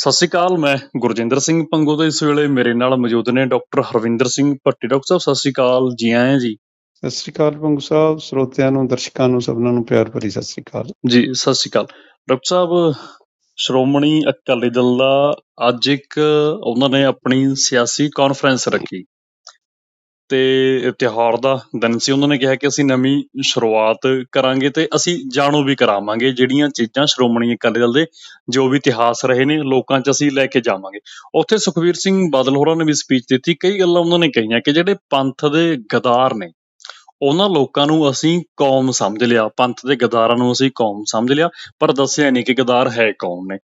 ਸਤਿ ਸ਼੍ਰੀ ਅਕਾਲ ਮੈਂ ਗੁਰਜਿੰਦਰ ਸਿੰਘ ਪੰਗੂ ਤੇ ਇਸ ਵੇਲੇ ਮੇਰੇ ਨਾਲ ਮੌਜੂਦ ਨੇ ਡਾਕਟਰ ਹਰਵਿੰਦਰ ਸਿੰਘ ਭੱਟੀ। ਡਾਕਟਰ ਸਾਹਿਬ ਸਤਿ ਸ਼੍ਰੀ ਅਕਾਲ ਜੀ ਆਇਆਂ ਜੀ। ਸਤਿ ਸ੍ਰੀ ਅਕਾਲ ਪੰਗੂ ਸਾਹਿਬ ਸਰੋਤਿਆਂ ਨੂੰ ਦਰਸ਼ਕਾਂ ਨੂੰ ਸਭਨਾਂ ਨੂੰ ਪਿਆਰ ਭਰੀ ਸਤਿ ਸ੍ਰੀ ਅਕਾਲ। ਜੀ ਸਤਿ ਸ਼੍ਰੀ ਅਕਾਲ। ਡਾਕਟਰ ਸਾਹਿਬ ਸ਼੍ਰੋਮਣੀ ਅਕਾਲੀ ਦਲ ਦਾ ਅੱਜ ਇੱਕ ਉਹਨਾਂ ਨੇ ਆਪਣੀ ਸਿਆਸੀ ਕਾਨਫਰੰਸ ਰੱਖੀ। ਤੇ ਤਿਉਹਾਰ ਦਾ ਦਿਨ ਸੀ, ਉਹਨਾਂ ਨੇ ਕਿਹਾ ਕਿ ਅਸੀਂ ਨਵੀਂ ਸ਼ੁਰੂਆਤ ਕਰਾਂਗੇ ਤੇ ਅਸੀਂ ਜਾਣੂ ਵੀ ਕਰਾਵਾਂਗੇ ਜਿਹੜੀਆਂ ਚੀਜ਼ਾਂ ਸ਼੍ਰੋਮਣੀ ਅਕਾਲੀ ਦਲ ਦੇ ਜੋ ਵੀ ਇਤਿਹਾਸ ਰਹੇ ਨੇ, ਲੋਕਾਂ 'ਚ ਅਸੀਂ ਲੈ ਕੇ ਜਾਵਾਂਗੇ। ਉੱਥੇ ਸੁਖਵੀਰ ਸਿੰਘ ਬਾਦਲ ਹੋਰਾਂ ਨੇ ਵੀ ਸਪੀਚ ਦਿੱਤੀ, ਕਈ ਗੱਲਾਂ ਉਹਨਾਂ ਨੇ ਕਹੀਆਂ ਕਿ ਜਿਹੜੇ ਪੰਥ ਦੇ ਗਦਾਰ ਨੇ, ਉਹਨਾਂ ਲੋਕਾਂ ਨੂੰ ਅਸੀਂ ਕੌਮ ਸਮਝ ਲਿਆ, ਪੰਥ ਦੇ ਗਦਾਰਾਂ ਨੂੰ ਅਸੀਂ ਕੌਮ ਸਮਝ ਲਿਆ, ਪਰ ਦੱਸਿਆ ਨਹੀਂ ਕਿ ਗਦਾਰ ਹੈ ਕੌਣ ਨੇ।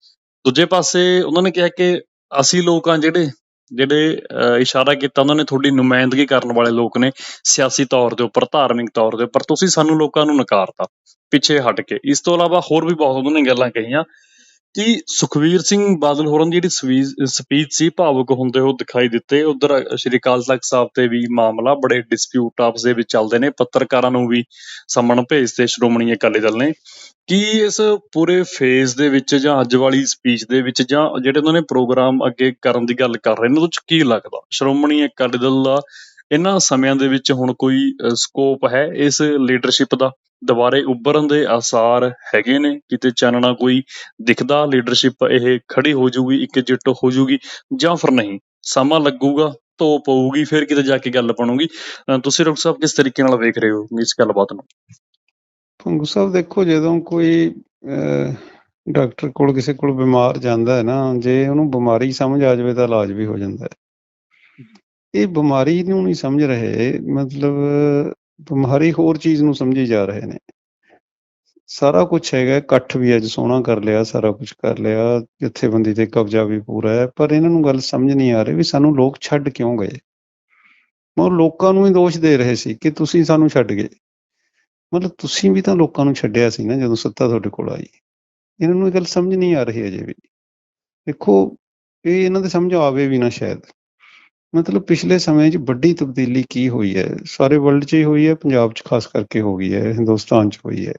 ਦੂਜੇ ਪਾਸੇ ਉਹਨਾਂ ਨੇ ਕਿਹਾ ਕਿ ਅਸੀਂ ਲੋਕਾਂ ਜਿਹੜੇ ਜਿਹੜੇ ਅਹ, ਇਸ਼ਾਰਾ ਕੀਤਾ ਉਹਨਾਂ ਨੇ ਤੁਹਾਡੀ ਨੁਮਾਇੰਦਗੀ ਕਰਨ ਵਾਲੇ ਲੋਕ ਨੇ ਸਿਆਸੀ ਤੌਰ ਦੇ ਉੱਪਰ ਧਾਰਮਿਕ ਤੌਰ ਦੇ ਉੱਪਰ ਤੁਸੀਂ ਸਾਨੂੰ ਲੋਕਾਂ ਨੂੰ ਨਕਾਰਤਾ ਪਿੱਛੇ ਹਟ ਕੇ। ਇਸ ਤੋਂ ਇਲਾਵਾ ਹੋਰ ਵੀ ਬਹੁਤ ਉਹਨਾਂ ਨੇ ਗੱਲਾਂ ਕਹੀਆਂ। ਕਿ ਸੁਖਵੀਰ ਸਿੰਘ ਬਾਦਲ ਹੋਰਾਂ ਦੀ ਜਿਹੜੀ ਸਪੀਚ ਸੀ, ਭਾਵੁਕ ਹੁੰਦੇ ਹੋ ਦਿਖਾਈ ਦਿੱਤੇ। ਉਧਰ ਸ਼੍ਰੀ ਅਕਾਲ ਤਖਤ ਸਾਹਿਬ ਤੇ ਵੀ ਮਾਮਲਾ, ਬੜੇ ਡਿਸਪਿਊਟ ਆਪਸ ਦੇ ਵਿੱਚ ਚੱਲਦੇ ਨੇ। ਪੱਤਰਕਾਰਾਂ ਨੂੰ ਵੀ ਸੰਮਣ ਭੇਜਤੇ ਸ਼੍ਰੋਮਣੀ ਅਕਾਲੀ ਦਲ ਨੇ। ਕੀ ਇਸ ਪੂਰੇ ਫੇਜ਼ ਦੇ ਵਿੱਚ ਜਾਂ ਅੱਜ ਵਾਲੀ ਸਪੀਚ ਦੇ ਵਿੱਚ ਜਾਂ ਜਿਹੜੇ ਉਹਨਾਂ ਨੇ ਪ੍ਰੋਗਰਾਮ ਅੱਗੇ ਕਰਨ ਦੀ ਗੱਲ ਕਰ ਰਹੇ ਨੇ, ਉਹਦੇ ਚ ਕੀ ਲੱਗਦਾ? ਸ਼੍ਰੋਮਣੀ ਅਕਾਲੀ ਦਲ ਦਾ ਇਹਨਾਂ ਸਮਿਆਂ ਦੇ ਵਿੱਚ ਹੁਣ ਕੋਈ ਸਕੋਪ ਹੈ ਇਸ ਲੀਡਰਸ਼ਿਪ ਦਾ? ਦੁਬਾਰੇ ਉੱਭਰਨ ਦੇ ਆਸਾਰ ਹੈਗੇ ਨੇ? ਕਿਤੇ ਚਾਨਣਾ ਕੋਈ ਦਿਖਦਾ ਲੀਡਰਸ਼ਿਪ ਇਹ ਖੜੀ ਹੋ ਜਾਊਗੀ ਇਕਜੁੱਟ ਹੋ ਜਾਊਗੀ ਜਾਂ ਫਿਰ ਨਹੀਂ? ਸਮਾਂ ਲੱਗੂਗਾ ਧੋ ਪਊਗੀ ਫਿਰ ਕਿਤੇ ਜਾ ਕੇ ਗੱਲ ਬਣੂਗੀ। ਤੁਸੀਂ ਡਾਕਟਰ ਸਾਹਿਬ ਕਿਸ ਤਰੀਕੇ ਨਾਲ ਵੇਖ ਰਹੇ ਹੋ ਇਸ ਗੱਲਬਾਤ ਨੂੰ? ਪੰਗੂ ਸਾਹਿਬ ਦੇਖੋ ਜਦੋਂ ਕੋਈ ਅਹ, ਡਾਕਟਰ ਕੋਲ ਕਿਸੇ ਕੋਲ ਬਿਮਾਰ ਜਾਂਦਾ ਹੈ ਨਾ ਜੇ ਉਹਨੂੰ ਬਿਮਾਰੀ ਸਮਝ ਆ ਜਾਵੇ ਤਾਂ ਇਲਾਜ ਵੀ ਹੋ ਜਾਂਦਾ ਹੈ। ਇਹ ਬਿਮਾਰੀ ਨੂੰ ਨਹੀਂ ਸਮਝ ਰਹੇ, ਮਤਲਬ ਬਿਮਾਰੀ ਹੋਰ ਚੀਜ਼ ਨੂੰ ਸਮਝੀ ਜਾ ਰਹੇ ਨੇ। ਸਾਰਾ ਕੁਝ ਹੈਗਾ, ਇਕੱਠ ਵੀ ਅੱਜ ਸੋਹਣਾ ਕਰ ਲਿਆ, ਸਾਰਾ ਕੁਝ ਕਰ ਲਿਆ, ਜਥੇਬੰਦੀ ਤੇ ਕਬਜ਼ਾ ਵੀ ਪੂਰਾ ਹੈ, ਪਰ ਇਹਨਾਂ ਨੂੰ ਗੱਲ ਸਮਝ ਨਹੀਂ ਆ ਰਹੀ ਵੀ ਸਾਨੂੰ ਲੋਕ ਛੱਡ ਕਿਉਂ ਗਏ? ਮਤਲਬ ਲੋਕਾਂ ਨੂੰ ਹੀ ਦੋਸ਼ ਦੇ ਰਹੇ ਸੀ ਕਿ ਤੁਸੀਂ ਸਾਨੂੰ ਛੱਡ ਗਏ। ਮਤਲਬ ਤੁਸੀਂ ਵੀ ਤਾਂ ਲੋਕਾਂ ਨੂੰ ਛੱਡਿਆ ਸੀ ਨਾ ਜਦੋਂ ਸੱਤਾ ਤੁਹਾਡੇ ਕੋਲ ਆਈ। ਇਹਨਾਂ ਨੂੰ ਇਹ ਗੱਲ ਸਮਝ ਨਹੀਂ ਆ ਰਹੀ ਅਜੇ ਵੀ। ਦੇਖੋ, ਇਹ ਇਹਨਾਂ ਦੇ ਸਮਝ ਆਵੇ ਵੀ ਨਾ ਸ਼ਾਇਦ। ਮਤਲਬ ਪਿਛਲੇ ਸਮੇਂ 'ਚ ਵੱਡੀ ਤਬਦੀਲੀ ਕੀ ਹੋਈ ਹੈ? ਸਾਰੇ ਵਰਲਡ 'ਚ ਹੀ ਹੋਈ ਹੈ, ਪੰਜਾਬ 'ਚ ਖਾਸ ਕਰਕੇ ਹੋ ਗਈ ਹੈ, ਹਿੰਦੁਸਤਾਨ 'ਚ ਹੋਈ ਹੈ।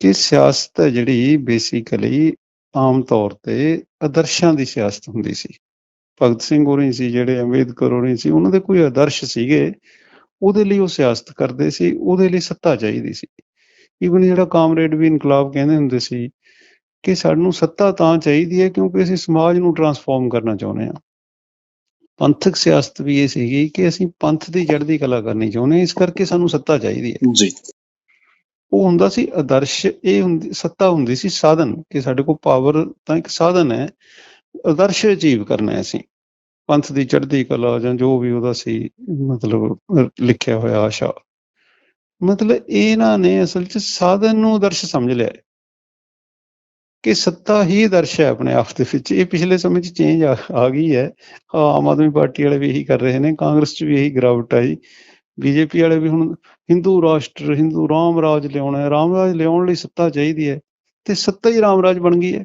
ਕਿ ਸਿਆਸਤ ਹੈ ਜਿਹੜੀ ਬੇਸਿਕਲੀ ਆਮ ਤੌਰ ਤੇ ਆਦਰਸ਼ਾਂ ਦੀ ਸਿਆਸਤ ਹੁੰਦੀ ਸੀ। ਭਗਤ ਸਿੰਘ ਹੋਰੀ ਸੀ, ਜਿਹੜੇ ਅੰਬੇਦਕਰ ਹੋਰੀ ਸੀ, ਉਹਨਾਂ ਦੇ ਕੋਈ ਆਦਰਸ਼ ਸੀਗੇ, ਉਹਦੇ ਲਈ ਉਹ ਸਿਆਸਤ ਕਰਦੇ ਸੀ, ਉਹਦੇ ਲਈ ਸੱਤਾ ਚਾਹੀਦੀ ਸੀ। ਈਵਨ ਜਿਹੜਾ ਕਾਮਰੇਡ ਵੀ ਇਨਕਲਾਬ ਕਹਿੰਦੇ ਹੁੰਦੇ ਸੀ ਕਿ ਸਾਨੂੰ ਸੱਤਾ ਤਾਂ ਚਾਹੀਦੀ ਹੈ ਕਿਉਂਕਿ ਅਸੀਂ ਸਮਾਜ ਨੂੰ ਟਰਾਂਸਫਾਰਮ ਕਰਨਾ ਚਾਹੁੰਦੇ ਹਾਂ। ਪੰਥਕ ਸਿਆਸਤ ਵੀ ਇਹ ਸੀਗੀ ਕਿ ਅਸੀਂ ਪੰਥ ਦੀ ਚੜ੍ਹਦੀ ਕਲਾ ਕਰਨੀ ਚਾਹੁੰਦੇ ਇਸ ਕਰਕੇ ਸਾਨੂੰ ਸੱਤਾ ਚਾਹੀਦੀ ਹੈ। ਜੀ। ਉਹ ਹੁੰਦਾ ਸੀ ਆਦਰਸ਼ ਇਹ ਹੁੰਦੀ ਸੱਤਾ ਹੁੰਦੀ ਸੀ ਸਾਧਨ ਕਿ ਸਾਡੇ ਕੋਲ ਪਾਵਰ ਤਾਂ ਇੱਕ ਸਾਧਨ ਹੈ ਆਦਰਸ਼ ਅਚੀਵ ਕਰਨਾ ਹੈ ਅਸੀਂ। ਪੰਥ ਦੀ ਚੜ੍ਹਦੀ ਕਲਾ ਜਾਂ ਜੋ ਵੀ ਉਹਦਾ ਸੀ ਮਤਲਬ ਲਿਖਿਆ ਹੋਇਆ ਆਸ਼ਾ। ਮਤਲਬ ਇਹਨਾਂ ਨੇ ਅਸਲ 'ਚ ਸਾਧਨ ਨੂੰ ਆਦਰਸ਼ ਸਮਝ ਲਿਆ ਕਿ ਸੱਤਾ ਹੀ ਆਦਰਸ਼ ਹੈ ਆਪਣੇ ਆਪ ਦੇ ਵਿੱਚ। ਇਹ ਪਿਛਲੇ ਸਮੇਂ 'ਚ ਚੇਂਜ ਆ ਆ ਗਈ ਹੈ। ਆਮ ਆਦਮੀ ਪਾਰਟੀ ਵਾਲੇ ਵੀ ਇਹੀ ਕਰ ਰਹੇ ਨੇ, ਕਾਂਗਰਸ 'ਚ ਵੀ ਇਹੀ ਗਿਰਾਵਟ ਆਈ। ਬੀਜੇਪੀ ਵਾਲੇ ਵੀ ਹੁਣ ਹਿੰਦੂ ਰਾਸ਼ਟਰ, ਹਿੰਦੂ ਰਾਮ ਰਾਜ ਲਿਆਉਣਾ ਹੈ। ਰਾਮ ਰਾਜ ਲਿਆਉਣ ਲਈ ਸੱਤਾ ਚਾਹੀਦੀ ਹੈ ਤੇ ਸੱਤਾ ਹੀ ਰਾਮ ਰਾਜ ਬਣ ਗਈ ਹੈ।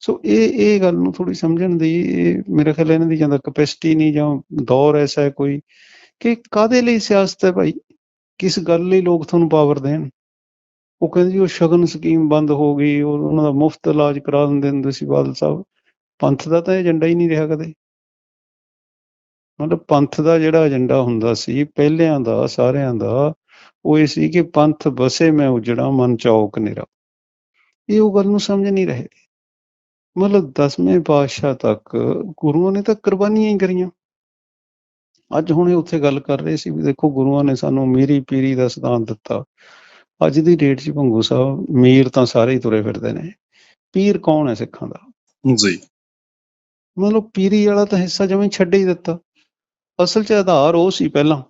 ਸੋ ਇਹ ਇਹ ਗੱਲ ਨੂੰ ਥੋੜੀ ਸਮਝਣ ਦੀ ਇਹ ਮੇਰੇ ਖਿਆਲ ਇਹਨਾਂ ਦੀ ਜਾਂ ਕਪੈਸਿਟੀ ਨਹੀਂ ਜਾਂ ਦੌਰ ਐਸਾ ਹੈ ਕੋਈ। ਕਿ ਕਾਦੇ ਲਈ ਸਿਆਸਤ ਹੈ ਭਾਈ? ਕਿਸ ਗੱਲ ਲਈ ਲੋਕ ਤੁਹਾਨੂੰ ਪਾਵਰ ਦੇਣ? ਉਹ ਕਹਿੰਦੇ ਜੀ, ਉਹ ਸ਼ਗਨ ਸਕੀਮ ਬੰਦ ਹੋ ਗਈ, ਉਹ ਉਹਨਾਂ ਦਾ ਮੁਫਤ ਇਲਾਜ ਕਰਾ ਦਿੰਦੇ ਹੁੰਦੇ ਸੀ ਬਾਦਲ ਸਾਹਿਬ। ਪੰਥ ਦਾ ਤਾਂ ਏਜੰਡਾ ਹੀ ਨਹੀਂ ਰਿਹਾ ਕਦੇ। ਮਤਲਬ ਪੰਥ ਦਾ ਜਿਹੜਾ ਏਜੰਡਾ ਹੁੰਦਾ ਸੀ, ਪਹਿਲਿਆਂ ਦਾ, ਸਾਰਿਆਂ ਦਾ, ਉਹ ਇਹ ਸੀ ਕਿ ਪੰਥ ਬਸੇ ਮੈਂ ਉਜੜਾ, ਮਨ ਚੌਕ ਨਿਰਾ। ਇਹ ਉਹ ਗੱਲ ਨੂੰ ਸਮਝ ਨਹੀਂ ਰਹੇ। ਮਤਲਬ ਦਸਵੇਂ ਪਾਤਸ਼ਾਹ ਤੱਕ ਗੁਰੂਆਂ ਨੇ ਤਾਂ ਕੁਰਬਾਨੀਆਂ ਹੀ ਕਰੀਆਂ। ਅੱਜ ਹੁਣ ਇਹ ਉੱਥੇ ਗੱਲ ਕਰ ਰਹੇ ਸੀ ਵੀ ਦੇਖੋ, ਗੁਰੂਆਂ ਨੇ ਸਾਨੂੰ ਮੀਰੀ ਪੀਰੀ ਦਾ ਸਿਧਾਂਤ ਦਿੱਤਾ। ਅੱਜ ਦੀ ਡੇਟ 'ਚ ਭੰਗੂ ਸਾਹਿਬ ਮੀਰ ਤਾਂ ਸਾਰੇ ਹੀ ਤੁਰੇ ਫਿਰਦੇ ਨੇ। ਪੀਰ ਕੌਣ ਹੈ ਸਿੱਖਾਂ ਦਾ? ਜੀ। ਮਤਲਬ ਪੀਰੀ ਵਾਲਾ ਤਾਂ ਹਿੱਸਾ ਜਿਵੇਂ ਛੱਡ ਹੀ ਦਿੱਤਾ। ਅਸਲ 'ਚ ਆਧਾਰ ਉਹ ਸੀ ਪਹਿਲਾਂ।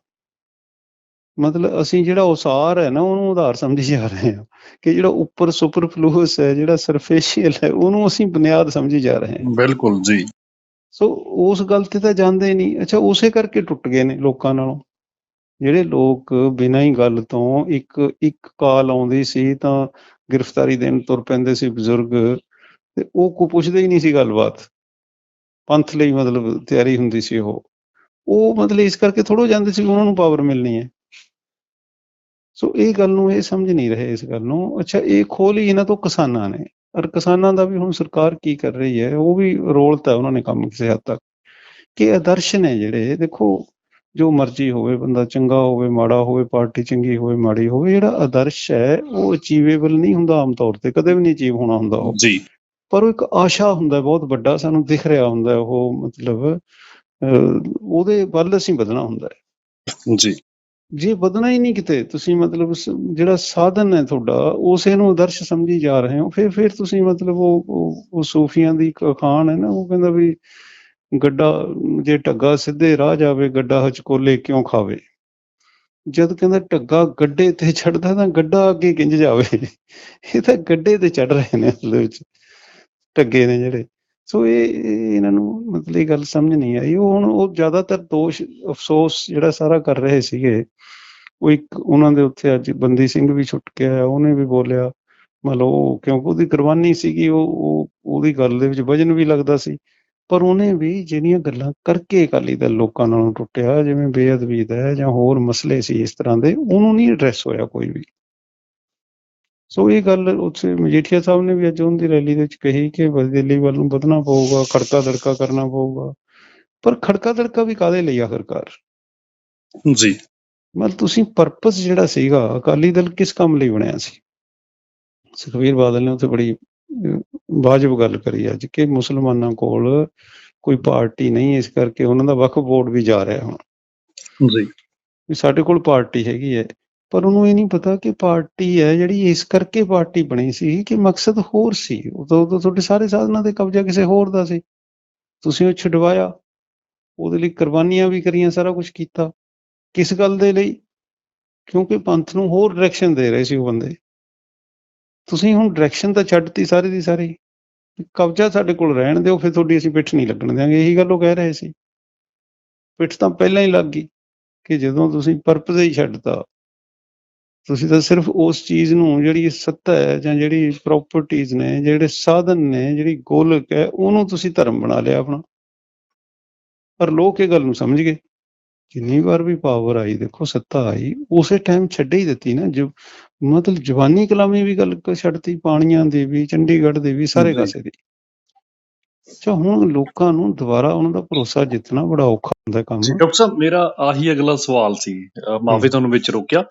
ਮਤਲਬ ਅਸੀਂ ਜਿਹੜਾ ਉਸਾਰ ਹੈ ਨਾ ਉਹਨੂੰ ਆਧਾਰ ਸਮਝੀ ਜਾ ਰਹੇ ਹਾਂ। ਕਿ ਜਿਹੜਾ ਉੱਪਰ ਸੁਪਰਫਲੂਅਸ ਹੈ ਜਿਹੜਾ ਸਰਫੇਸ਼ੀਅਲ ਹੈ ਉਹਨੂੰ ਅਸੀਂ ਬੁਨਿਆਦ ਸਮਝੀ ਜਾ ਰਹੇ ਹਾਂ। ਬਿਲਕੁਲ ਜੀ। ਸੋ ਉਸ ਗੱਲ ਤੇ ਤਾਂ ਜਾਂਦੇ ਨਹੀਂ। ਅੱਛਾ ਉਸੇ ਕਰਕੇ ਟੁੱਟ ਗਏ ਨੇ ਲੋਕਾਂ ਨਾਲੋਂ। ਜਿਹੜੇ ਲੋਕ ਬਿਨਾਂ ਹੀ ਗੱਲ ਤੋਂ ਇੱਕ ਇੱਕ ਕਾਲ ਆਉਂਦੀ ਸੀ ਤਾਂ ਗ੍ਰਿਫਤਾਰੀ ਦੇਣ ਤੁਰ ਪੈਂਦੇ ਸੀ ਬਜ਼ੁਰਗ ਤੇ ਉਹ ਕੋ ਪੁੱਛਦੇ ਹੀ ਨਹੀਂ ਸੀ ਗੱਲਬਾਤ। ਪੰਥ ਲਈ ਮਤਲਬ ਤਿਆਰੀ ਹੁੰਦੀ ਸੀ ਉਹ। ਉਹ ਮਤਲਬ ਇਸ ਕਰਕੇ ਥੋੜੋ ਜਾਂਦੇ ਸੀ ਉਹਨਾਂ ਨੂੰ ਪਾਵਰ ਮਿਲਣੀ ਹੈ। ਸੋ ਇਹ ਗੱਲ ਨੂੰ ਇਹ ਸਮਝ ਨਹੀਂ ਰਹੇ ਇਸ ਗੱਲ ਨੂੰ। ਅੱਛਾ, ਇਹ ਖੋਲ ਹੀ ਇਹਨਾਂ ਤੋਂ ਕਿਸਾਨਾਂ ਨੇ। ਔਰ ਕਿਸਾਨਾਂ ਦਾ ਵੀ ਹੁਣ ਸਰਕਾਰ ਕੀ ਕਰ ਰਹੀ ਹੈ, ਉਹ ਵੀ ਰੋਲ ਤਾਂ ਉਹਨਾਂ ਨੇ ਕੰਮ ਕਿਸੇ ਹੱਦ ਤੱਕ। ਕਿ ਆਦਰਸ਼ ਨੇ ਜਿਹੜੇ, ਦੇਖੋ ਜੋ ਮਰਜ਼ੀ ਹੋਵੇ ਬੰਦਾ ਚੰਗਾ ਹੋਵੇ ਮਾੜਾ ਹੋਵੇ ਪਾਰਟੀ ਚੰਗੀ ਹੋਵੇ ਮਾੜੀ ਹੋਵੇ ਜਿਹੜਾ ਆਦਰਸ਼ ਹੈ ਉਹ ਅਚੀਵੇਬਲ ਨਹੀਂ ਹੁੰਦਾ ਆਮ ਤੌਰ ਤੇ ਕਦੇ ਵੀ ਨਹੀਂ ਅਚੀਵ ਹੋਣਾ ਹੁੰਦਾ ਉਹ। ਜੀ। ਪਰ ਉਹ ਇੱਕ ਆਸ਼ਾ ਹੁੰਦਾ ਹੈ ਬਹੁਤ ਵੱਡਾ ਸਾਨੂੰ ਦਿਖ ਰਿਹਾ ਹੁੰਦਾ ਉਹ ਮਤਲਬ ਉਹਦੇ ਵੱਲ ਅਸੀਂ ਵਧਣਾ ਹੁੰਦਾ ਹੈ। ਜੀ। ਜੇ ਵਧਣਾ ਹੀ ਨਹੀਂ ਕਿਤੇ ਤੁਸੀਂ ਮਤਲਬ ਜਿਹੜਾ ਸਾਧਨ ਹੈ ਤੁਹਾਡਾ ਉਸੇ ਨੂੰ ਆਦਰਸ਼ ਸਮਝੀ ਜਾ ਰਹੇ ਹੋ ਫਿਰ ਫਿਰ ਤੁਸੀਂ ਮਤਲਬ ਉਹ ਉਹ- ਸੂਫੀਆਂ ਦੀ ਅਖਾਣ ਹੈ ਨਾ ਉਹ ਕਹਿੰਦਾ ਵੀ ਗੱਡਾ, ਜੇ ਢੱਗਾ ਸਿੱਧੇ ਰਾਹ ਜਾਵੇ, ਗੱਡਾ ਹਚਕੋਲੇ ਕਿਉਂ ਖਾਵੇ? ਜਦ ਕਹਿੰਦਾ ਢੱਗਾ ਗੱਡੇ ਤੇ ਚੜਦਾ ਤਾਂ ਗੱਡਾ ਅੱਗੇ ਕਿੰਜ ਜਾਵੇ? ਇਹ ਤਾਂ ਗੱਡੇ ਤੇ ਚੜ ਰਹੇ ਨੇ ਅਸਲ ਵਿੱਚ, ਢੱਗੇ ਨੇ ਜਿਹੜੇ। ਸੋ ਇਹ ਇਹਨਾਂ ਨੂੰ ਮਤਲਬ ਇਹ ਗੱਲ ਸਮਝ ਨਹੀਂ ਆਈ। ਉਹ ਹੁਣ ਉਹ ਜ਼ਿਆਦਾਤਰ ਦੋਸ਼, ਅਫਸੋਸ ਜਿਹੜਾ ਸਾਰਾ ਕਰ ਰਹੇ ਸੀਗੇ, ਉਹ ਇੱਕ ਉਹਨਾਂ ਦੇ ਉੱਥੇ ਅੱਜ ਬੰਦੀ ਸਿੰਘ ਵੀ ਛੁੱਟ ਕੇ ਆਇਆ, ਉਹਨੇ ਵੀ ਬੋਲਿਆ ਮਤਲਬ ਉਹ ਕਿਉਂਕਿ ਉਹਦੀ ਕੁਰਬਾਨੀ ਸੀਗੀ ਉਹ, ਉਹਦੀ ਗੱਲ ਦੇ ਵਿੱਚ ਵਜਨ ਵੀ ਲੱਗਦਾ ਸੀ। ਪਰ ਉਹਨੇ ਵੀ ਜਿਹੜੀਆਂ ਗੱਲਾਂ ਕਰਕੇ ਅਕਾਲੀ ਦਲ ਲੋਕਾਂ ਨਾਲੋਂ ਟੁੱਟਿਆ ਜਿਵੇਂ ਬੇਅਦਬੀ ਦਾ ਜਾਂ ਹੋਰ ਮਸਲੇ ਸੀ ਇਸ ਤਰ੍ਹਾਂ ਦੇ ਉਹਨੂੰ ਨਹੀਂ ਐਡਰੈਸ ਹੋਇਆ ਕੋਈ ਵੀ। ਸੋ ਇਹ ਗੱਲ ਉੱਥੇ ਮਜੀਠੀਆ ਸਾਹਿਬ ਨੇ ਵੀ ਅੱਜ ਉਹਨਾਂ ਦੀ ਰੈਲੀ ਦੇ ਵਿੱਚ ਕਹੀ ਕਿ ਦਿੱਲੀ ਵੱਲ ਨੂੰ ਵਧਣਾ ਪਊਗਾ ਖੜਕਾ ਦੜਕਾ ਕਰਨਾ ਪਊਗਾ। ਪਰ ਖੜਕਾ ਦੜਕਾ ਵੀ ਕਾਦੇ ਲਈ ਆਖਰਕਾਰ ਜੀ। ਮਤਲਬ ਤੁਸੀਂ ਪਰਪਸ ਜਿਹੜਾ ਸੀਗਾ ਅਕਾਲੀ ਦਲ ਕਿਸ ਕੰਮ ਲਈ ਬਣਿਆ ਸੀ? ਸੁਖਬੀਰ ਬਾਦਲ ਨੇ ਉੱਥੇ ਬੜੀ ਵਾਜਬ ਗੱਲ ਕਰੀ ਅੱਜ ਕਿ ਮੁਸਲਮਾਨਾਂ ਕੋਲ ਕੋਈ ਪਾਰਟੀ ਨਹੀਂ ਇਸ ਕਰਕੇ ਉਹਨਾਂ ਦਾ ਵਕਫ ਬੋਰਡ ਵੀ ਜਾ ਰਿਹਾ ਹੁਣ। ਜੀ। ਸਾਡੇ ਕੋਲ ਪਾਰਟੀ ਹੈਗੀ ਹੈ ਪਰ ਉਹਨੂੰ ਇਹ ਨਹੀਂ ਪਤਾ ਕਿ ਪਾਰਟੀ ਹੈ ਜਿਹੜੀ ਇਸ ਕਰਕੇ ਪਾਰਟੀ ਬਣੀ ਸੀ ਕਿ ਮਕਸਦ ਹੋਰ ਸੀ। ਉਦੋਂ ਉਦੋਂ ਤੁਹਾਡੇ ਸਾਰੇ ਸਾਧਨਾਂ ਤੇ ਕਬਜ਼ਾ ਕਿਸੇ ਹੋਰ ਦਾ ਸੀ। ਤੁਸੀਂ ਉਹ ਛਡਵਾਇਆ ਉਹਦੇ ਲਈ ਕੁਰਬਾਨੀਆਂ ਵੀ ਕਰੀਆਂ ਸਾਰਾ ਕੁਝ ਕੀਤਾ। ਕਿਸ ਗੱਲ ਦੇ ਲਈ? ਕਿਉਂਕਿ ਪੰਥ ਨੂੰ ਹੋਰ ਡਾਇਰੈਕਸ਼ਨ ਦੇ ਰਹੇ ਸੀ ਉਹ ਬੰਦੇ। ਤੁਸੀਂ ਹੁਣ ਡਾਇਰੈਕਸ਼ਨ ਤਾਂ ਛੱਡਤੀ ਸਾਰੀ ਦੀ ਸਾਰੀ ਕਬਜ਼ਾ ਸਾਡੇ ਕੋਲ ਰਹਿਣ ਦਿਓ, ਫਿਰ ਤੁਹਾਡੀ ਅਸੀਂ ਪਿੱਠ ਨਹੀਂ ਲੱਗਣ ਦਿਆਂਗੇ। ਇਹੀ ਗੱਲ ਉਹ ਕਹਿ ਰਹੇ ਸੀ। ਪਿੱਠ ਤਾਂ ਪਹਿਲਾਂ ਹੀ ਲੱਗ ਗਈ ਕਿ ਜਦੋਂ ਤੁਸੀਂ ਪਰਪਸ ਹੀ ਛੱਡਤਾ, ਤੁਸੀਂ ਤਾਂ ਸਿਰਫ ਉਸ ਚੀਜ਼ ਨੂੰ ਜਿਹੜੀ ਸੱਤਾ ਹੈ ਜਾਂ ਜਿਹੜੀ ਪ੍ਰਾਪਰਟੀਆਂ ਨੇ, ਜਿਹੜੇ ਸਾਧਨ ਨੇ, ਜਿਹੜੀ ਗੋਲਕ ਹੈ, ਉਹਨੂੰ ਤੁਸੀਂ ਧਰਮ ਬਣਾ ਲਿਆ ਆਪਣਾ। ਪਰ ਲੋਕ ਇਹ ਗੱਲ ਨੂੰ ਸਮਝ ਗਏ। ਜਿੰਨੀ ਵਾਰ ਵੀ ਪਾਵਰ ਆਈ ਦੇਖੋ ਸੱਤਾ ਆਈ ਉਸੇ ਟਾਈਮ ਛੱਡੇ ਹੀ ਦਿੱਤੀ ਨਾ ਜੋ ਮਤਲਬ ਜਵਾਨੀ ਕਲਾਮੀ ਵੀ ਗੱਲ ਛੱਡਤੀ ਪਾਣੀਆਂ ਦੀ ਵੀ ਚੰਡੀਗੜ੍ਹ ਦੀ ਵੀ ਸਾਰੇ। ਕਾਸੇ ਦੀ ਅੱਛਾ ਹੁਣ ਲੋਕਾਂ ਨੂੰ ਦੁਬਾਰਾ ਉਹਨਾਂ ਦਾ ਭਰੋਸਾ ਜਿੱਤਣਾ ਬੜਾ ਔਖਾ ਹੁੰਦਾ ਕੰਮ ਜੀ ਡਾਕਟਰ ਸਾਹਿਬ ਮੇਰਾ ਆਹੀ ਅਗਲਾ ਸਵਾਲ ਸੀ ਮਾਫੀ। ਤੁਹਾਨੂੰ ਵਿੱਚ ਰੋਕਿਆ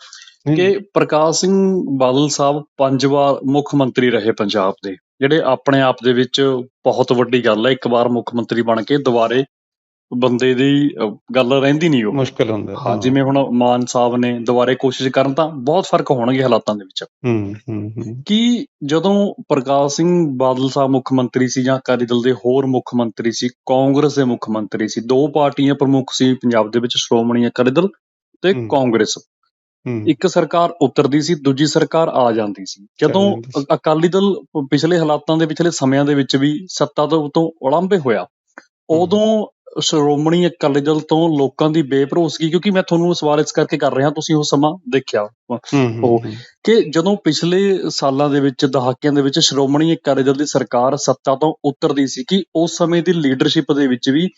ਕਿ ਪ੍ਰਕਾਸ਼ ਸਿੰਘ ਬਾਦਲ ਸਾਹਿਬ ਪੰਜ ਵਾਰ ਮੁੱਖ ਮੰਤਰੀ ਰਹੇ ਪੰਜਾਬ ਦੇ ਜਿਹੜੇ ਆਪਣੇ ਆਪ ਦੇ ਵਿੱਚ ਬਹੁਤ ਵੱਡੀ ਗੱਲ ਹੈ ਇੱਕ ਵਾਰ ਮੁੱਖ ਮੰਤਰੀ ਬਣ ਕੇ ਦੁਬਾਰੇ ਬੰਦੇ ਦੀ ਗੱਲ ਰਹਿੰਦੀ ਨਹੀਂ ਉਹ। ਮੁਸ਼ਕਲ ਹੁੰਦਾ ਹਾਂ ਜਿਵੇਂ ਹੁਣ ਮਾਨ ਸਾਹਿਬ ਨੇ ਦੁਬਾਰੇ ਕੋਸ਼ਿਸ਼ ਕਰਨ ਤਾਂ ਬਹੁਤ ਫ਼ਰਕ ਹੋਣਗੇ ਹਾਲਾਤਾਂ ਦੇ ਵਿੱਚ। ਹੂੰ ਹੂੰ ਕਿ ਜਦੋਂ ਪ੍ਰਕਾਸ਼ ਸਿੰਘ ਬਾਦਲ ਸਾਹਿਬ ਮੁੱਖ ਮੰਤਰੀ ਸੀ ਜਾਂ ਅਕਾਲੀ ਦਲ ਦੇ ਹੋਰ ਮੁੱਖ ਮੰਤਰੀ ਸੀ ਕਾਂਗਰਸ ਦੇ ਮੁੱਖ ਮੰਤਰੀ ਸੀ ਦੋ ਪਾਰਟੀਆਂ ਪ੍ਰਮੁੱਖ ਸੀ ਪੰਜਾਬ ਦੇ ਵਿੱਚ ਸ਼੍ਰੋਮਣੀ ਅਕਾਲੀ ਦਲ ਤੇ। ਕਾਂਗਰਸ। ਇੱਕ ਸਰਕਾਰ ਉਤਰਦੀ ਸੀ ਦੂਜੀ ਸਰਕਾਰ ਆ ਜਾਂਦੀ ਸੀ। ਜਦੋਂ ਅਕਾਲੀ ਦਲ ਪਿਛਲੇ ਹਾਲਾਤਾਂ ਦੇ ਪਿਛਲੇ ਸਮਿਆਂ ਦੇ ਵਿੱਚ ਵੀ ਸੱਤਾ ਤੋਂ ਉਲੰਭੇ ਹੋਇਆ ਉਦੋਂ ਸ਼੍ਰੋਮਣੀ ਅਕਾਲੀ ਦਲ ਤੋਂ ਲੋਕਾਂ ਦੀ ਬੇਭਰੋਸਗੀ ਕਿਉਂਕਿ ਮੈਂ ਤੁਹਾਨੂੰ ਸਵਾਲ ਇਸ ਕਰਕੇ ਕਰ ਰਿਹਾ ਤੁਸੀਂ ਉਹ ਸਮਾਂ ਦੇਖਿਆ। ਹੂੰ ਹੂੰ, ਉਹ ਹੂੰ। ਕਿ ਜਦੋਂ ਪਿਛਲੇ ਸਾਲਾਂ ਦੇ ਵਿੱਚ ਦਹਾਕਿਆਂ ਦੇ ਵਿੱਚ ਸ਼੍ਰੋਮਣੀ ਅਕਾਲੀ ਦਲ ਦੀ ਸਰਕਾਰ ਸੱਤਾ ਤੋਂ ਉਤਰਦੀ ਸੀ ਕਿ ਉਸ ਸਮੇਂ ਦੀ ਲੀਡਰਸ਼ਿਪ ਦੇ ਵਿੱਚ ਵੀ